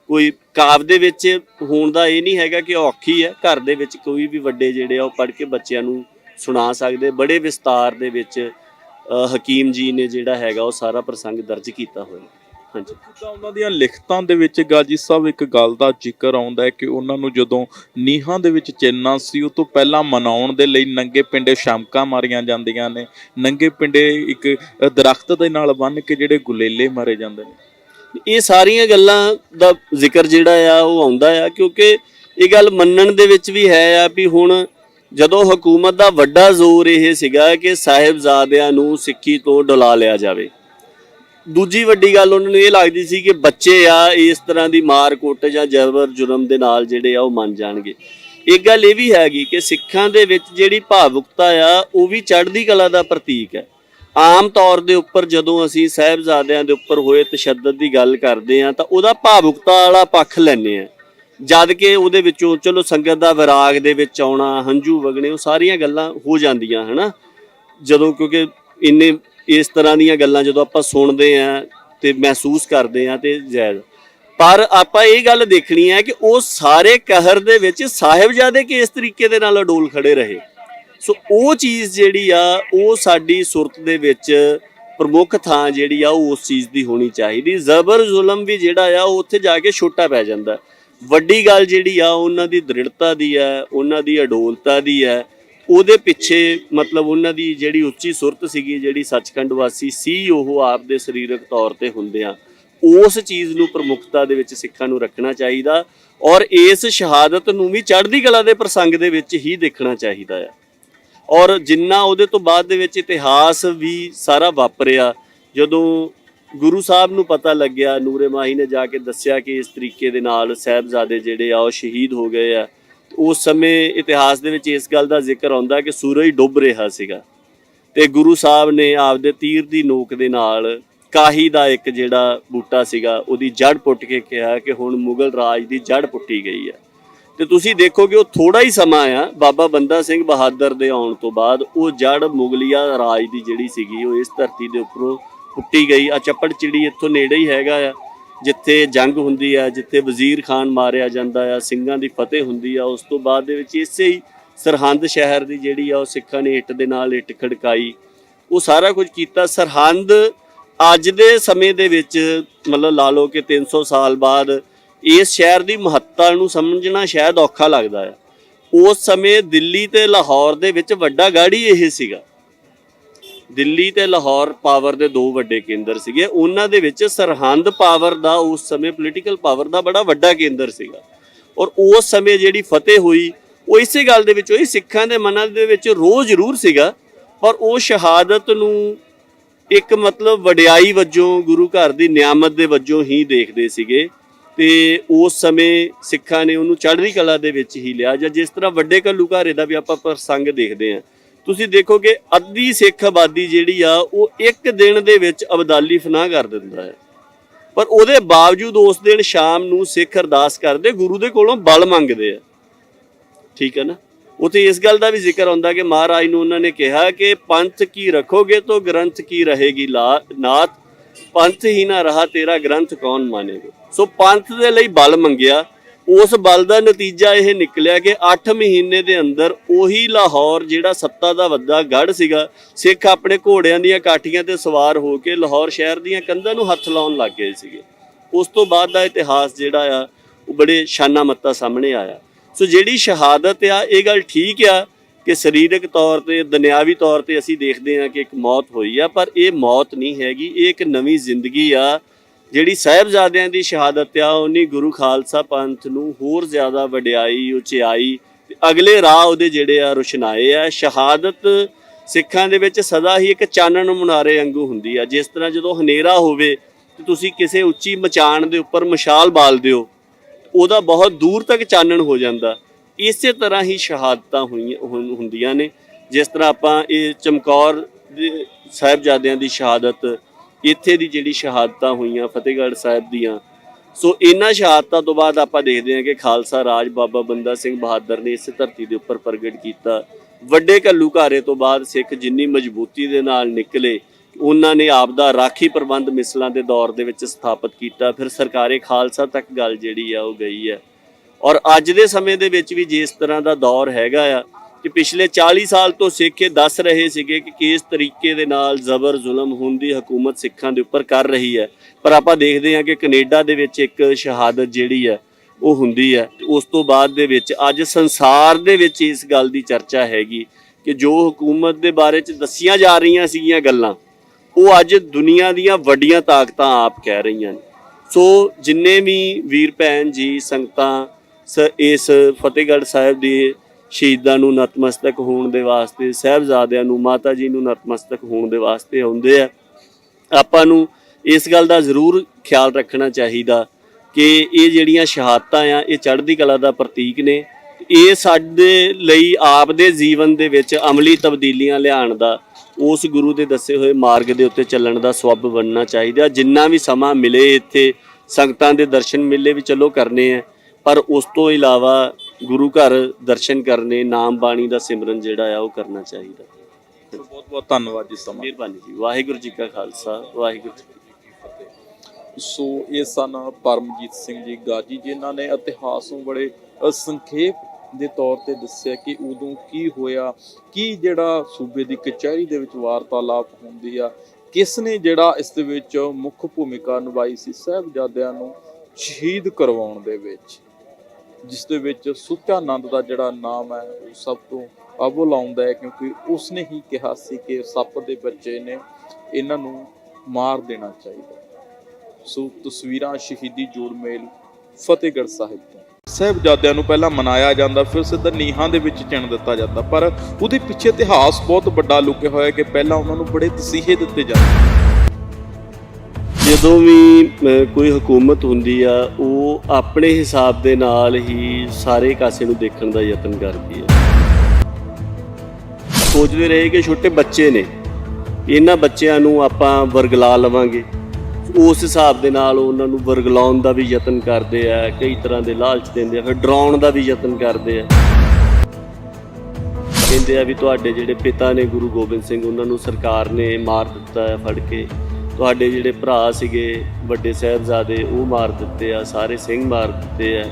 ਕੋਈ ਕਾਵ ਦੇ ਵਿੱਚ ਹੋਣ ਦਾ ਇਹ ਨਹੀਂ ਹੈਗਾ ਕਿ ਔਖੀ ਹੈ, ਘਰ ਦੇ ਵਿੱਚ ਕੋਈ ਵੀ ਵੱਡੇ ਜਿਹੜੇ ਆ, ਉਹ ਪੜ੍ਹ ਕੇ ਬੱਚਿਆਂ ਨੂੰ ਸੁਣਾ ਸਕਦੇ। ਬੜੇ ਵਿਸਤਾਰ ਦੇ ਵਿੱਚ ਹਕੀਮ ਜੀ ਨੇ ਜਿਹੜਾ ਹੈਗਾ, ਉਹ ਸਾਰਾ ਪ੍ਰਸੰਗ ਦਰਜ ਕੀਤਾ ਹੋਇਆ। ਹਾਂਜੀ। ਜਿੱਦਾਂ ਉਹਨਾਂ ਦੀਆਂ ਲਿਖਤਾਂ ਦੇ ਵਿੱਚ ਗਾਜੀ ਸਾਹਿਬ ਇੱਕ ਗੱਲ ਦਾ ਜ਼ਿਕਰ ਆਉਂਦਾ ਹੈ ਕਿ ਉਹਨਾਂ ਨੂੰ ਜਦੋਂ ਨੀਹਾਂ ਦੇ ਵਿੱਚ ਚਿੰਨਾ ਸੀ ਉਹ ਤੋਂ ਪਹਿਲਾਂ ਮਨਾਉਣ ਦੇ ਲਈ ਨੰਗੇ ਪਿੰਡੇ ਸ਼ਮਕਾਂ ਮਾਰੀਆਂ ਜਾਂਦੀਆਂ ਨੇ। ਨੰਗੇ ਪਿੰਡੇ ਇੱਕ ਦਰਖਤ ਦੇ ਨਾਲ ਬੰਨ੍ਹ ਕੇ ਜਿਹੜੇ ਗੁਲੇਲੇ ਮਾਰੇ ਜਾਂਦੇ ਨੇ। ਇਹ ਸਾਰੀਆਂ ਗੱਲਾਂ ਦਾ ਜ਼ਿਕਰ ਜਿਹੜਾ ਆ ਉਹ ਆਉਂਦਾ ਆ ਕਿਉਂਕਿ ਇਹ ਗੱਲ ਮੰਨਣ ਦੇ ਵਿੱਚ ਵੀ ਹੈ ਆ ਵੀ ਹੁਣ ਜਦੋਂ ਹਕੂਮਤ ਦਾ ਵੱਡਾ ਜ਼ੋਰ ਇਹ ਸੀਗਾ ਕਿ ਸਾਹਿਬਜ਼ਾਦਿਆਂ ਨੂੰ ਸਿੱਖੀ ਤੋਂ ਡੁਲਾ ਲਿਆ ਜਾਵੇ। ਦੂਜੀ ਵੱਡੀ ਗੱਲ ਉਹਨਾਂ ਨੂੰ ਇਹ ਲੱਗਦੀ ਸੀ ਕਿ ਬੱਚੇ ਆ, ਇਸ ਤਰ੍ਹਾਂ ਦੀ ਮਾਰ ਕੁੱਟ ਜਾਂ ਜ਼ਬਰ ਜੁਰਮ ਦੇ ਨਾਲ ਜਿਹੜੇ ਆ ਉਹ ਮੰਨ ਜਾਣਗੇ। ਇੱਕ ਗੱਲ ਇਹ ਵੀ ਹੈਗੀ ਕਿ ਸਿੱਖਾਂ ਦੇ ਵਿੱਚ ਜਿਹੜੀ ਭਾਵੁਕਤਾ ਆ, ਉਹ ਵੀ ਚੜ੍ਹਦੀ ਕਲਾ ਦਾ ਪ੍ਰਤੀਕ ਹੈ। ਆਮ ਤੌਰ ਦੇ ਉੱਪਰ ਜਦੋਂ ਅਸੀਂ ਸਾਹਿਬਜ਼ਾਦਿਆਂ ਦੇ ਉੱਪਰ ਹੋਏ ਤਸ਼ੱਦਦ ਦੀ ਗੱਲ ਕਰਦੇ ਆ ਤਾਂ ਉਹਦਾ ਭਾਵੁਕਤਾ ਵਾਲਾ ਪੱਖ ਲੈਂਦੇ ਆ ਜਦ ਕਿ ਉਹਦੇ ਵਿੱਚੋਂ ਚਲੋ ਸੰਗਤ ਦਾ ਵਿਰਾਗ ਦੇ ਵਿੱਚ ਆਉਣਾ, ਹੰਝੂ ਵਗਣੇ, ਉਹ ਸਾਰੀਆਂ ਗੱਲਾਂ ਹੋ ਜਾਂਦੀਆਂ, ਹਨਾ? ਜਦੋਂ ਕਿਉਂਕਿ ਇੰਨੇ ਇਸ ਤਰ੍ਹਾਂ ਦੀਆਂ ਗੱਲਾਂ ਜਦੋਂ ਆਪਾਂ ਸੁਣਦੇ ਆ ਤੇ ਮਹਿਸੂਸ ਕਰਦੇ ਆ ਤੇ ਜਾਇਜ਼ ਪਰ ਆਪਾਂ ਇਹ ਗੱਲ ਦੇਖਣੀ ਹੈ ਕਿ ਉਹ ਸਾਰੇ ਕਹਿਰ ਦੇ ਵਿੱਚ ਸਾਹਿਬਜ਼ਾਦੇ ਕਿਸ ਤਰੀਕੇ ਦੇ ਨਾਲ ਅਡੋਲ ਖੜੇ ਰਹੇ? ਸੋ ਉਹ ਚੀਜ਼ ਜਿਹੜੀ ਆ, ਉਹ ਸਾਡੀ ਸੁਰਤ ਦੇ ਵਿੱਚ ਪ੍ਰਮੁੱਖ ਥਾਂ ਜਿਹੜੀ ਆ, ਉਹ ਉਸ ਚੀਜ਼ ਦੀ ਹੋਣੀ ਚਾਹੀਦੀ। ਜ਼ਬਰ ਜ਼ੁਲਮ ਵੀ ਜਿਹੜਾ ਆ, ਉਹ ਉੱਥੇ ਜਾ ਕੇ ਛੋਟਾ ਪੈ ਜਾਂਦਾ। ਵੱਡੀ ਗੱਲ ਜਿਹੜੀ ਆ, ਉਹਨਾਂ ਦੀ ਦ੍ਰਿੜਤਾ ਦੀ ਹੈ, ਉਹਨਾਂ ਦੀ ਅਡੋਲਤਾ ਦੀ ਹੈ। ਉਹਦੇ ਪਿੱਛੇ ਮਤਲਬ ਉਹਨਾਂ ਦੀ ਜਿਹੜੀ ਉੱਚੀ ਸੁਰਤ ਸੀਗੀ, ਜਿਹੜੀ ਸੱਚਖੰਡ ਵਾਸੀ ਸੀ, ਉਹ ਆਪ ਦੇ ਸਰੀਰਕ ਤੌਰ ਤੇ ਹੁੰਦੇ ਆ। ਉਸ ਚੀਜ਼ ਨੂੰ ਪ੍ਰਮੁੱਖਤਾ ਦੇ ਵਿੱਚ ਸਿੱਖਾਂ ਨੂੰ ਰੱਖਣਾ ਚਾਹੀਦਾ ਔਰ ਇਸ ਸ਼ਹਾਦਤ ਨੂੰ ਵੀ ਚੜ੍ਹਦੀ ਕਲਾ ਦੇ ਪ੍ਰਸੰਗ ਦੇ ਵਿੱਚ ਹੀ ਦੇਖਣਾ ਚਾਹੀਦਾ ਆ। ਔਰ ਜਿੰਨਾ ਉਹਦੇ ਤੋਂ ਬਾਅਦ ਦੇ ਵਿੱਚ ਇਤਿਹਾਸ ਵੀ ਸਾਰਾ ਵਾਪਰਿਆ, ਜਦੋਂ ਗੁਰੂ ਸਾਹਿਬ ਨੂੰ ਪਤਾ ਲੱਗਿਆ, ਨੂਰੇ ਮਾਹੀ ਨੇ ਜਾ ਕੇ ਦੱਸਿਆ ਕਿ ਇਸ ਤਰੀਕੇ ਦੇ ਨਾਲ ਸਾਹਿਬਜ਼ਾਦੇ ਜਿਹੜੇ ਆ, ਉਹ ਸ਼ਹੀਦ ਹੋ ਗਏ ਆ। ਉਸ ਸਮੇਂ ਇਤਿਹਾਸ ਦੇ ਵਿੱਚ ਇਸ ਗੱਲ ਦਾ ਜ਼ਿਕਰ ਆਉਂਦਾ ਕਿ ਸੂਰਜ ਡੁੱਬ ਰਿਹਾ ਸੀਗਾ ਤੇ ਗੁਰੂ ਸਾਹਿਬ ਨੇ ਆਪਦੇ ਤੀਰ ਦੀ ਨੋਕ ਦੇ ਨਾਲ ਕਾਹੀ ਦਾ ਇੱਕ ਜਿਹੜਾ ਬੂਟਾ ਸੀਗਾ, ਉਹਦੀ ਜੜ ਪੁੱਟ ਕੇ ਕਿਹਾ ਕਿ ਹੁਣ ਮੁਗਲ ਰਾਜ ਦੀ ਜੜ ਪੁੱਟੀ ਗਈ ਹੈ। ਤੇ ਤੁਸੀਂ ਦੇਖੋਗੇ ਉਹ ਥੋੜਾ ਹੀ ਸਮਾਂ ਆ, ਬਾਬਾ ਬੰਦਾ ਸਿੰਘ ਬਹਾਦਰ ਦੇ ਆਉਣ ਤੋਂ ਬਾਅਦ ਉਹ ਜੜ ਮੁਗਲਿਆ ਰਾਜ ਦੀ ਜਿਹੜੀ ਸੀਗੀ, ਉਹ ਇਸ ਧਰਤੀ ਦੇ ਉੱਪਰੋਂ ਪੁੱਟੀ ਗਈ। ਆ ਚੱਪੜ ਚਿੜੀ ਇੱਥੋਂ ਨੇੜੇ ਹੀ ਹੈਗਾ ਆ। ਜਿੱਥੇ ਜੰਗ ਹੁੰਦੀ ਆ, ਜਿੱਥੇ ਵਜ਼ੀਰ ਖਾਨ ਮਾਰਿਆ ਜਾਂਦਾ ਆ, ਸਿੰਘਾਂ ਦੀ ਫਤਿਹ ਹੁੰਦੀ ਆ, ਉਸ ਤੋਂ ਬਾਅਦ ਦੇ ਵਿੱਚ ਇਸੇ ਹੀ ਸਰਹੰਦ ਸ਼ਹਿਰ ਦੀ ਜਿਹੜੀ ਆ, ਉਹ ਸਿੱਖਾਂ ਨੇ ਇੱਟ ਦੇ ਨਾਲ ਇੱਟ ਖੜਕਾਈ। ਉਹ ਸਾਰਾ ਕੁਝ ਕੀਤਾ। ਸਰਹੰਦ ਅੱਜ ਦੇ ਸਮੇਂ ਦੇ ਵਿੱਚ ਮਤਲਬ ਲਾ ਲਓ ਕਿ 300 ਸਾਲ ਬਾਅਦ ਇਸ ਸ਼ਹਿਰ ਦੀ ਮਹੱਤਤਾ ਨੂੰ ਸਮਝਣਾ ਸ਼ਾਇਦ ਔਖਾ ਲੱਗਦਾ ਹੈ ਉਸ ਸਮੇਂ ਦਿੱਲੀ ਤੇ ਲਾਹੌਰ ਦੇ ਵਿੱਚ ਵੱਡਾ ਗਾੜੀ ਇਹ ਸੀਗਾ। ਦਿੱਲੀ ਤੇ ਲਾਹੌਰ ਪਾਵਰ ਦੇ ਦੋ ਵੱਡੇ ਕੇਂਦਰ ਸੀਗੇ। ਉਹਨਾਂ ਦੇ ਵਿੱਚ ਸਰਹੰਦ ਪਾਵਰ ਦਾ ਉਸ ਸਮੇਂ ਪੋਲੀਟੀਕਲ ਪਾਵਰ ਦਾ ਬੜਾ ਵੱਡਾ ਕੇਂਦਰ ਸੀਗਾ। ਔਰ ਉਸ ਸਮੇਂ ਜਿਹੜੀ ਫਤਿਹ ਹੋਈ, ਉਹ ਇਸੇ ਗੱਲ ਦੇ ਵਿੱਚ ਹੋਈ, ਸਿੱਖਾਂ ਦੇ ਮਨਾਂ ਦੇ ਵਿੱਚ ਰੋਹ ਜ਼ਰੂਰ ਸੀਗਾ। ਪਰ ਉਹ ਸ਼ਹਾਦਤ ਨੂੰ ਇੱਕ ਮਤਲਬ ਵਡਿਆਈ ਵਜੋਂ, ਗੁਰੂ ਘਰ ਦੀ ਨਿਆਮਤ ਦੇ ਵਜੋਂ ਹੀ ਦੇਖਦੇ ਸੀਗੇ ਤੇ ਉਸ ਸਮੇਂ ਸਿੱਖਾਂ ਨੇ ਉਹਨੂੰ ਚੜ੍ਹਦੀ ਕਲਾ ਦੇ ਵਿੱਚ ਹੀ ਲਿਆ। ਜਾਂ ਜਿਸ ਤਰ੍ਹਾਂ ਵੱਡੇ ਘੱਲੂਘਾਰੇ ਦਾ ਵੀ ਆਪਾਂ ਪ੍ਰਸੰਗ ਦੇਖਦੇ ਹਾਂ ਤੁਸੀਂ ਦੇਖੋਗੇ ਅੱਧੀ ਸਿੱਖ ਆਬਾਦੀ ਜਿਹੜੀ ਆ, ਉਹ ਇੱਕ ਦਿਨ ਦੇ ਵਿੱਚ ਅਬਦਾਲੀ ਫਨਾਹ ਕਰ ਦਿੰਦਾ ਹੈ। ਪਰ ਉਹਦੇ ਬਾਵਜੂਦ ਉਸ ਦਿਨ ਸ਼ਾਮ ਨੂੰ ਸਿੱਖ ਅਰਦਾਸ ਕਰਦੇ, ਗੁਰੂ ਦੇ ਕੋਲੋਂ ਬਲ ਮੰਗਦੇ ਆ। ਠੀਕ ਹੈ ਨਾ? ਉਥੇ ਇਸ ਗੱਲ ਦਾ ਵੀ ਜ਼ਿਕਰ ਆਉਂਦਾ ਕਿ ਮਹਾਰਾਜ ਨੂੰ ਉਹਨਾਂ ਨੇ ਕਿਹਾ ਕਿ ਪੰਥ ਕੀ ਰੱਖੋਗੇ ਤਾਂ ਗ੍ਰੰਥ ਕੀ ਰਹੇਗੀ ਲਾ- ਨਾਥ? ਪੰਥ ਹੀ ਨਾ ਰਹਾ ਤੇਰਾ ਗ੍ਰੰਥ ਕੌਣ ਮਾਨੇਗਾ? ਸੋ ਪੰਥ ਦੇ ਲਈ ਬਲ ਮੰਗਿਆ ਉਸ ਬਲ ਦਾ ਨਤੀਜਾ ਇਹ ਨਿਕਲਿਆ ਕਿ 8 ਮਹੀਨੇ ਦੇ ਅੰਦਰ ਉਹੀ ਲਾਹੌਰ ਜਿਹੜਾ ਸੱਤਾ ਦਾ ਵੱਡਾ ਗੜ ਸੀਗਾ, ਸਿੱਖ ਆਪਣੇ ਘੋੜਿਆਂ ਦੀਆਂ ਕਾਠੀਆਂ ਤੇ ਸਵਾਰ ਹੋ ਕੇ ਲਾਹੌਰ ਸ਼ਹਿਰ ਦੀਆਂ ਕੰਧਾਂ ਨੂੰ ਹੱਥ ਲਾਉਣ ਲੱਗ ਗਏ ਸੀਗੇ। ਉਸ ਤੋਂ ਬਾਅਦ ਦਾ ਇਤਿਹਾਸ ਜਿਹੜਾ ਆ, ਉਹ ਬੜੇ ਸ਼ਾਨਾ ਮੱਤਾ ਸਾਹਮਣੇ ਆਇਆ। ਸੋ ਜਿਹੜੀ ਸ਼ਹਾਦਤ ਆ, ਇਹ ਗੱਲ ਠੀਕ ਆ ਕਿ ਸਰੀਰਕ ਤੌਰ ਤੇ, ਦੁਨਿਆਵੀ ਤੌਰ ਤੇ ਅਸੀਂ ਦੇਖਦੇ ਹਾਂ ਕਿ ਇੱਕ ਮੌਤ ਹੋਈ ਆ, ਪਰ ਇਹ ਮੌਤ ਨਹੀਂ ਹੈਗੀ, ਇਹ ਇੱਕ ਨਵੀਂ ਜ਼ਿੰਦਗੀ ਆ। ਜਿਹੜੀ ਸਾਹਿਬਜ਼ਾਦਿਆਂ ਦੀ ਸ਼ਹਾਦਤ ਆ, ਉਹਨੇ ਗੁਰੂ ਖਾਲਸਾ ਪੰਥ ਨੂੰ ਹੋਰ ਜ਼ਿਆਦਾ ਵਡਿਆਈ ਉਚਾਈ ਤੇ ਅਗਲੇ ਰਾਹ ਉਹਦੇ ਜਿਹੜੇ ਆ ਰੁਸ਼ਨਾਏ ਆ। ਸ਼ਹਾਦਤ ਸਿੱਖਾਂ ਦੇ ਵਿੱਚ ਸਦਾ ਹੀ ਇੱਕ ਚਾਨਣ ਮੁਨਾਰੇ ਵਾਂਗੂ ਹੁੰਦੀ ਆ। ਜਿਸ ਤਰ੍ਹਾਂ ਜਦੋਂ ਹਨੇਰਾ ਹੋਵੇ ਤੇ ਤੁਸੀਂ ਕਿਸੇ ਉੱਚੀ ਮਚਾਣ ਦੇ ਉੱਪਰ ਮਸ਼ਾਲ ਬਾਲਦੇ ਹੋ ਉਹਦਾ ਬਹੁਤ ਦੂਰ ਤੱਕ ਚਾਨਣ ਹੋ ਜਾਂਦਾ। ਇਸੇ ਤਰ੍ਹਾਂ ਹੀ ਸ਼ਹਾਦਤਾਂ ਹੋਈਆਂ ਹੁੰਦੀਆਂ ਨੇ। ਜਿਸ ਤਰ੍ਹਾਂ ਆਪਾਂ ਇਹ ਚਮਕੌਰ ਦੇ ਸਾਹਿਬਜ਼ਾਦਿਆਂ ਦੀ ਸ਼ਹਾਦਤ ਇੱਥੇ ਦੀ ਜਿਹੜੀ ਸ਼ਹਾਦਤਾਂ ਹੋਈਆਂ ਫਤਿਹਗੜ੍ਹ ਸਾਹਿਬ ਦੀਆਂ। ਸੋ ਇਹਨਾਂ ਸ਼ਹਾਦਤਾਂ ਤੋਂ ਬਾਅਦ ਆਪਾਂ ਦੇਖਦੇ ਹਾਂ ਕਿ ਖਾਲਸਾ ਰਾਜ ਬਾਬਾ ਬੰਦਾ ਸਿੰਘ ਬਹਾਦਰ ਨੇ ਇਸ ਧਰਤੀ ਦੇ ਉੱਪਰ ਪ੍ਰਗਟ ਕੀਤਾ। ਵੱਡੇ ਘੱਲੂ ਘਾਰੇ ਤੋਂ ਬਾਅਦ ਸਿੱਖ ਜਿੰਨੀ ਮਜ਼ਬੂਤੀ ਦੇ ਨਾਲ ਨਿਕਲੇ, ਉਹਨਾਂ ਨੇ ਆਪ ਦਾ ਰਾਖੀ ਪ੍ਰਬੰਧ ਮਿਸਲਾਂ ਦੇ ਦੌਰ ਦੇ ਵਿੱਚ ਸਥਾਪਿਤ ਕੀਤਾ। ਫਿਰ ਸਰਕਾਰੇ ਖਾਲਸਾ ਤੱਕ ਗੱਲ ਜਿਹੜੀ ਆ ਉਹ ਗਈ ਹੈ। ਔਰ ਅੱਜ ਦੇ ਸਮੇਂ ਦੇ ਵਿੱਚ ਵੀ ਜਿਸ ਤਰ੍ਹਾਂ ਦਾ ਦੌਰ ਹੈਗਾ ਆ ਕਿ ਪਿਛਲੇ 40 ਸਾਲ ਤੋਂ ਸਿੱਖ ਇਹ ਦੱਸ ਰਹੇ ਸੀਗੇ ਕਿ ਕਿਸ ਤਰੀਕੇ ਦੇ ਨਾਲ ਜ਼ਬਰ ਜ਼ੁਲਮ ਹੁੰਦੀ ਹਕੂਮਤ ਸਿੱਖਾਂ ਦੇ ਉੱਪਰ ਕਰ ਰਹੀ ਹੈ। ਪਰ ਆਪਾਂ ਦੇਖਦੇ ਹਾਂ ਕਿ ਕੈਨੇਡਾ ਦੇ ਵਿੱਚ ਇੱਕ ਸ਼ਹਾਦਤ ਜਿਹੜੀ ਹੈ, ਉਹ ਹੁੰਦੀ ਹੈ। ਤੇ ਉਸ ਤੋਂ ਬਾਅਦ ਦੇ ਵਿੱਚ ਅੱਜ ਸੰਸਾਰ ਦੇ ਵਿੱਚ ਇਸ ਗੱਲ ਦੀ ਚਰਚਾ ਹੈਗੀ ਕਿ ਜੋ ਹਕੂਮਤ ਦੇ ਬਾਰੇ ਚ ਦੱਸੀਆਂ ਜਾ ਰਹੀਆਂ ਸੀਗੀਆਂ ਗੱਲਾਂ, ਉਹ ਅੱਜ ਦੁਨੀਆ ਦੀਆਂ ਵੱਡੀਆਂ ਤਾਕਤਾਂ ਆਪ ਕਹਿ ਰਹੀਆਂ ਨੇ। ਸੋ ਜਿੰਨੇ ਵੀ ਵੀਰ ਭੈਣ ਜੀ, ਸੰਗਤਾਂ, ਸ- ਇਸ ਫਤਿਹਗੜ੍ਹ ਸਾਹਿਬ ਦੇ ਸ਼ਹੀਦਾਂ ਨੂੰ ਨਤਮਸਤਕ ਹੋਣ ਦੇ ਵਾਸਤੇ, ਸਹਿਬਜ਼ਾਦਿਆਂ ਨੂੰ, ਮਾਤਾ ਜੀ ਨੂੰ ਨਤਮਸਤਕ ਹੋਣ ਦੇ ਵਾਸਤੇ ਆਉਂਦੇ ਆ। ਆਪਾਂ ਨੂੰ ਇਸ ਗੱਲ ਦਾ ਜ਼ਰੂਰ ਖਿਆਲ ਰੱਖਣਾ ਚਾਹੀਦਾ ਕਿ ਇਹ ਜਿਹੜੀਆਂ ਸ਼ਹਾਦਤਾਂ ਆ, ਇਹ ਚੜ੍ਹਦੀ ਕਲਾ ਦਾ ਪ੍ਰਤੀਕ ਨੇ। ਇਹ ਸਾਡੇ ਲਈ ਆਪ ਦੇ ਜੀਵਨ ਦੇ ਵਿੱਚ ਅਮਲੀ ਤਬਦੀਲੀਆਂ ਲਿਆਉਣ ਦਾ, ਉਸ ਗੁਰੂ ਦੇ ਦੱਸੇ ਹੋਏ ਮਾਰਗ ਦੇ ਉੱਤੇ ਚੱਲਣ ਦਾ ਸਬੱਬ ਬਣਨਾ ਚਾਹੀਦਾ। ਜਿੰਨਾ ਵੀ ਸਮਾਂ ਮਿਲੇ ਇੱਥੇ, ਸੰਗਤਾਂ ਦੇ ਦਰਸ਼ਨ ਮਿਲੇ ਵੀ ਚਲੋ ਕਰਨੇ ਆ, ਪਰ ਉਸ ਤੋਂ ਇਲਾਵਾ ਗੁਰੂ ਘਰ ਦਰਸ਼ਨ ਕਰਨੇ ਨਾਮ ਬਾਣੀ ਦਾ ਸਿਮਰਨ ਜਿਹੜਾ ਆ ਉਹ ਕਰਨਾ ਚਾਹੀਦਾ। ਬਹੁਤ ਬਹੁਤ ਧੰਨਵਾਦ ਜੀ ਸਮਾਂ। ਮਿਹਰਬਾਨੀ ਜੀ। ਵਾਹਿਗੁਰੂ ਜੀ ਕਾ ਖਾਲਸਾ। ਵਾਹਿਗੁਰੂ ਜੀ ਕੀ ਫਤਿਹ। ਸੋ ਇਹ ਸਨ ਪਰਮਜੀਤ ਸਿੰਘ ਜੀ ਗਾਜੀ ਜਿਨ੍ਹਾਂ ਨੇ ਇਤਿਹਾਸ ਨੂੰ ਬੜੇ ਸੰਖੇਪ ਦੇ ਤੌਰ ਤੇ ਦੱਸਿਆ ਕਿ ਉਦੋਂ ਕੀ ਹੋਇਆ ਕੀ ਜਿਹੜਾ ਸੂਬੇ ਦੀ ਕਚਹਿਰੀ ਦੇ ਵਿੱਚ ਵਾਰਤਾਲਾਪ ਹੁੰਦੀ ਆ ਕਿਸ ਨੇ ਜਿਹੜਾ ਇਸ ਦੇ ਵਿੱਚ ਮੁੱਖ ਭੂਮਿਕਾ ਨਿਭਾਈ ਸੀ ਸਾਹਿਬਜ਼ਾਦਿਆਂ ਨੂੰ ਸ਼ਹੀਦ ਕਰਵਾਉਣ ਦੇ ਵਿੱਚ। ਜਿਸ ਦੇ ਵਿੱਚ ਸੁੱਚਾਨੰਦ ਦਾ ਜਿਹੜਾ ਨਾਮ ਹੈ, ਉਹ ਸਭ ਤੋਂ ਅਬੁਲ ਆਉਂਦਾ ਹੈ ਕਿਉਂਕਿ ਉਸਨੇ ਹੀ ਕਿਹਾ ਸੀ ਕਿ ਸੱਪ ਦੇ ਬੱਚੇ ਨੇ ਇਹਨਾਂ ਨੂੰ ਮਾਰ ਦੇਣਾ ਚਾਹੀਦਾ ਸੋ ਤਸਵੀਰਾਂ ਸ਼ਹੀਦੀ ਜੋੜ ਮੇਲ ਫਤਿਹਗੜ੍ਹ ਸਾਹਿਬ ਤੋਂ। ਸਾਹਿਬਜ਼ਾਦਿਆਂ ਨੂੰ ਪਹਿਲਾਂ ਮਨਾਇਆ ਜਾਂਦਾ, ਫਿਰ ਸਿੱਧਾ ਨੀਹਾਂ ਦੇ ਵਿੱਚ ਚਿਣ ਦਿੱਤਾ ਜਾਂਦਾ, ਪਰ ਉਹਦੇ ਪਿੱਛੇ ਇਤਿਹਾਸ ਬਹੁਤ ਵੱਡਾ ਲੁਕਿਆ ਹੋਇਆ ਹੈ ਕਿ ਪਹਿਲਾਂ ਉਹਨਾਂ ਨੂੰ ਬੜੇ ਤਸੀਹੇ ਦਿੱਤੇ ਜਾਂਦੇ। ਜਦੋਂ ਵੀ ਕੋਈ ਹਕੂਮਤ ਹੁੰਦੀ ਆ, ਉਹ ਆਪਣੇ ਹਿਸਾਬ ਦੇ ਨਾਲ ਹੀ ਸਾਰੇ ਕਾਸੇ ਨੂੰ ਦੇਖਣ ਦਾ ਯਤਨ ਕਰਦੀ ਹੈ ਸੋਚਦੇ ਰਹੇ ਕਿ ਛੋਟੇ ਬੱਚੇ ਨੇ, ਇਹਨਾਂ ਬੱਚਿਆਂ ਨੂੰ ਆਪਾਂ ਵਰਗਲਾ ਲਵਾਂਗੇ। ਉਸ ਹਿਸਾਬ ਦੇ ਨਾਲ ਉਹਨਾਂ ਨੂੰ ਵਰਗਲਾਉਣ ਦਾ ਵੀ ਯਤਨ ਕਰਦੇ ਆ, ਕਈ ਤਰ੍ਹਾਂ ਦੇ ਲਾਲਚ ਦਿੰਦੇ ਆ, ਫਿਰ ਡਰਾਉਣ ਦਾ ਵੀ ਯਤਨ ਕਰਦੇ ਆ। ਕਹਿੰਦੇ ਆ ਵੀ ਤੁਹਾਡੇ ਜਿਹੜੇ ਪਿਤਾ ਨੇ ਗੁਰੂ ਗੋਬਿੰਦ ਸਿੰਘ, ਉਹਨਾਂ ਨੂੰ ਸਰਕਾਰ ਨੇ ਮਾਰ ਦਿੱਤਾ ਹੈ ਫੜ ਕੇ। ਤੁਹਾਡੇ ਜਿਹੜੇ ਭਰਾ ਸੀਗੇ, ਵੱਡੇ ਸਾਹਿਬਜ਼ਾਦੇ, ਉਹ ਮਾਰ ਦਿੱਤੇ ਆ, ਸਾਰੇ ਸਿੰਘ ਮਾਰ ਦਿੱਤੇ ਆ।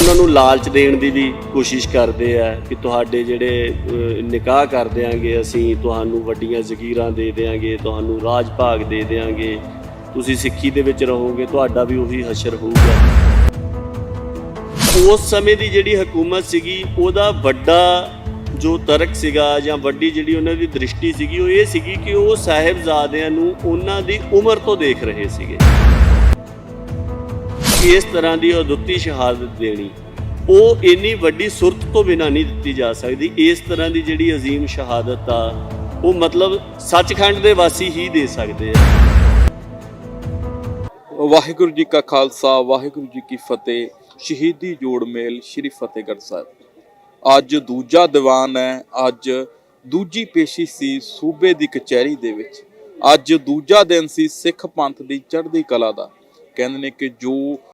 ਉਹਨਾਂ ਨੂੰ ਲਾਲਚ ਦੇਣ ਦੀ ਵੀ ਕੋਸ਼ਿਸ਼ ਕਰਦੇ ਆ ਕਿ ਤੁਹਾਡੇ ਜਿਹੜੇ ਨਿਕਾਹ ਕਰ ਦਿਆਂਗੇ, ਅਸੀਂ ਤੁਹਾਨੂੰ ਵੱਡੀਆਂ ਜ਼ਗੀਰਾਂ ਦੇ ਦਿਆਂਗੇ, ਤੁਹਾਨੂੰ ਰਾਜ ਭਾਗ ਦੇ ਦਿਆਂਗੇ। ਤੁਸੀਂ ਸਿੱਖੀ ਦੇ ਵਿੱਚ ਰਹੋਗੇ, ਤੁਹਾਡਾ ਵੀ ਉਹੀ ਹਸ਼ਰ ਹੋਊਗਾ। ਉਸ ਸਮੇਂ ਦੀ ਜਿਹੜੀ ਹਕੂਮਤ ਸੀਗੀ, ਉਹਦਾ ਵੱਡਾ ਜੋ ਤਰਕ ਸੀਗਾ ਜਾਂ ਵੱਡੀ ਜਿਹੜੀ ਉਹਨਾਂ ਦੀ ਦ੍ਰਿਸ਼ਟੀ ਸੀਗੀ, ਉਹ ਇਹ ਸੀਗੀ ਕਿ ਉਹ ਸਾਹਿਬਜ਼ਾਦਿਆਂ ਨੂੰ ਉਹਨਾਂ ਦੀ ਉਮਰ ਤੋਂ ਦੇਖ ਰਹੇ ਸੀਗੇ। ਇਸ ਤਰ੍ਹਾਂ ਦੀ ਅਦੁੱਤੀ ਸ਼ਹਾਦਤ ਦੇਣੀ, ਉਹ ਇੰਨੀ ਵੱਡੀ ਸੁਰਤ ਤੋਂ ਬਿਨਾਂ ਨਹੀਂ ਦਿੱਤੀ ਜਾ ਸਕਦੀ। ਇਸ ਤਰ੍ਹਾਂ ਦੀ ਜਿਹੜੀ ਅਜ਼ੀਮ ਸ਼ਹਾਦਤ ਆ, ਉਹ ਮਤਲਬ ਸੱਚਖੰਡ ਦੇ ਵਾਸੀ ਹੀ ਦੇ ਸਕਦੇ ਆ। ਵਾਹਿਗੁਰੂ ਜੀ ਕਾ ਖਾਲਸਾ, ਵਾਹਿਗੁਰੂ ਜੀ ਕੀ ਫਤਿਹ। ਸ਼ਹੀਦੀ ਜੋੜ ਮੇਲ ਸ੍ਰੀ ਫਤਿਹਗੜ੍ਹ ਸਾਹਿਬ। ਅੱਜ ਦੂਜਾ ਦੀਵਾਨ ਹੈ, ਅੱਜ ਦੂਜੀ ਪੇਸ਼ੀ ਸੀ ਸੂਬੇ ਦੀ ਕਚਹਿਰੀ ਦੇ ਵਿੱਚ। ਅੱਜ ਦੂਜਾ ਦਿਨ ਸੀ ਸਿੱਖ ਪੰਥ ਦੀ ਚੜ੍ਹਦੀ ਕਲਾ ਦਾ। ਕਹਿੰਦੇ ਨੇ ਕਿ ਜੋ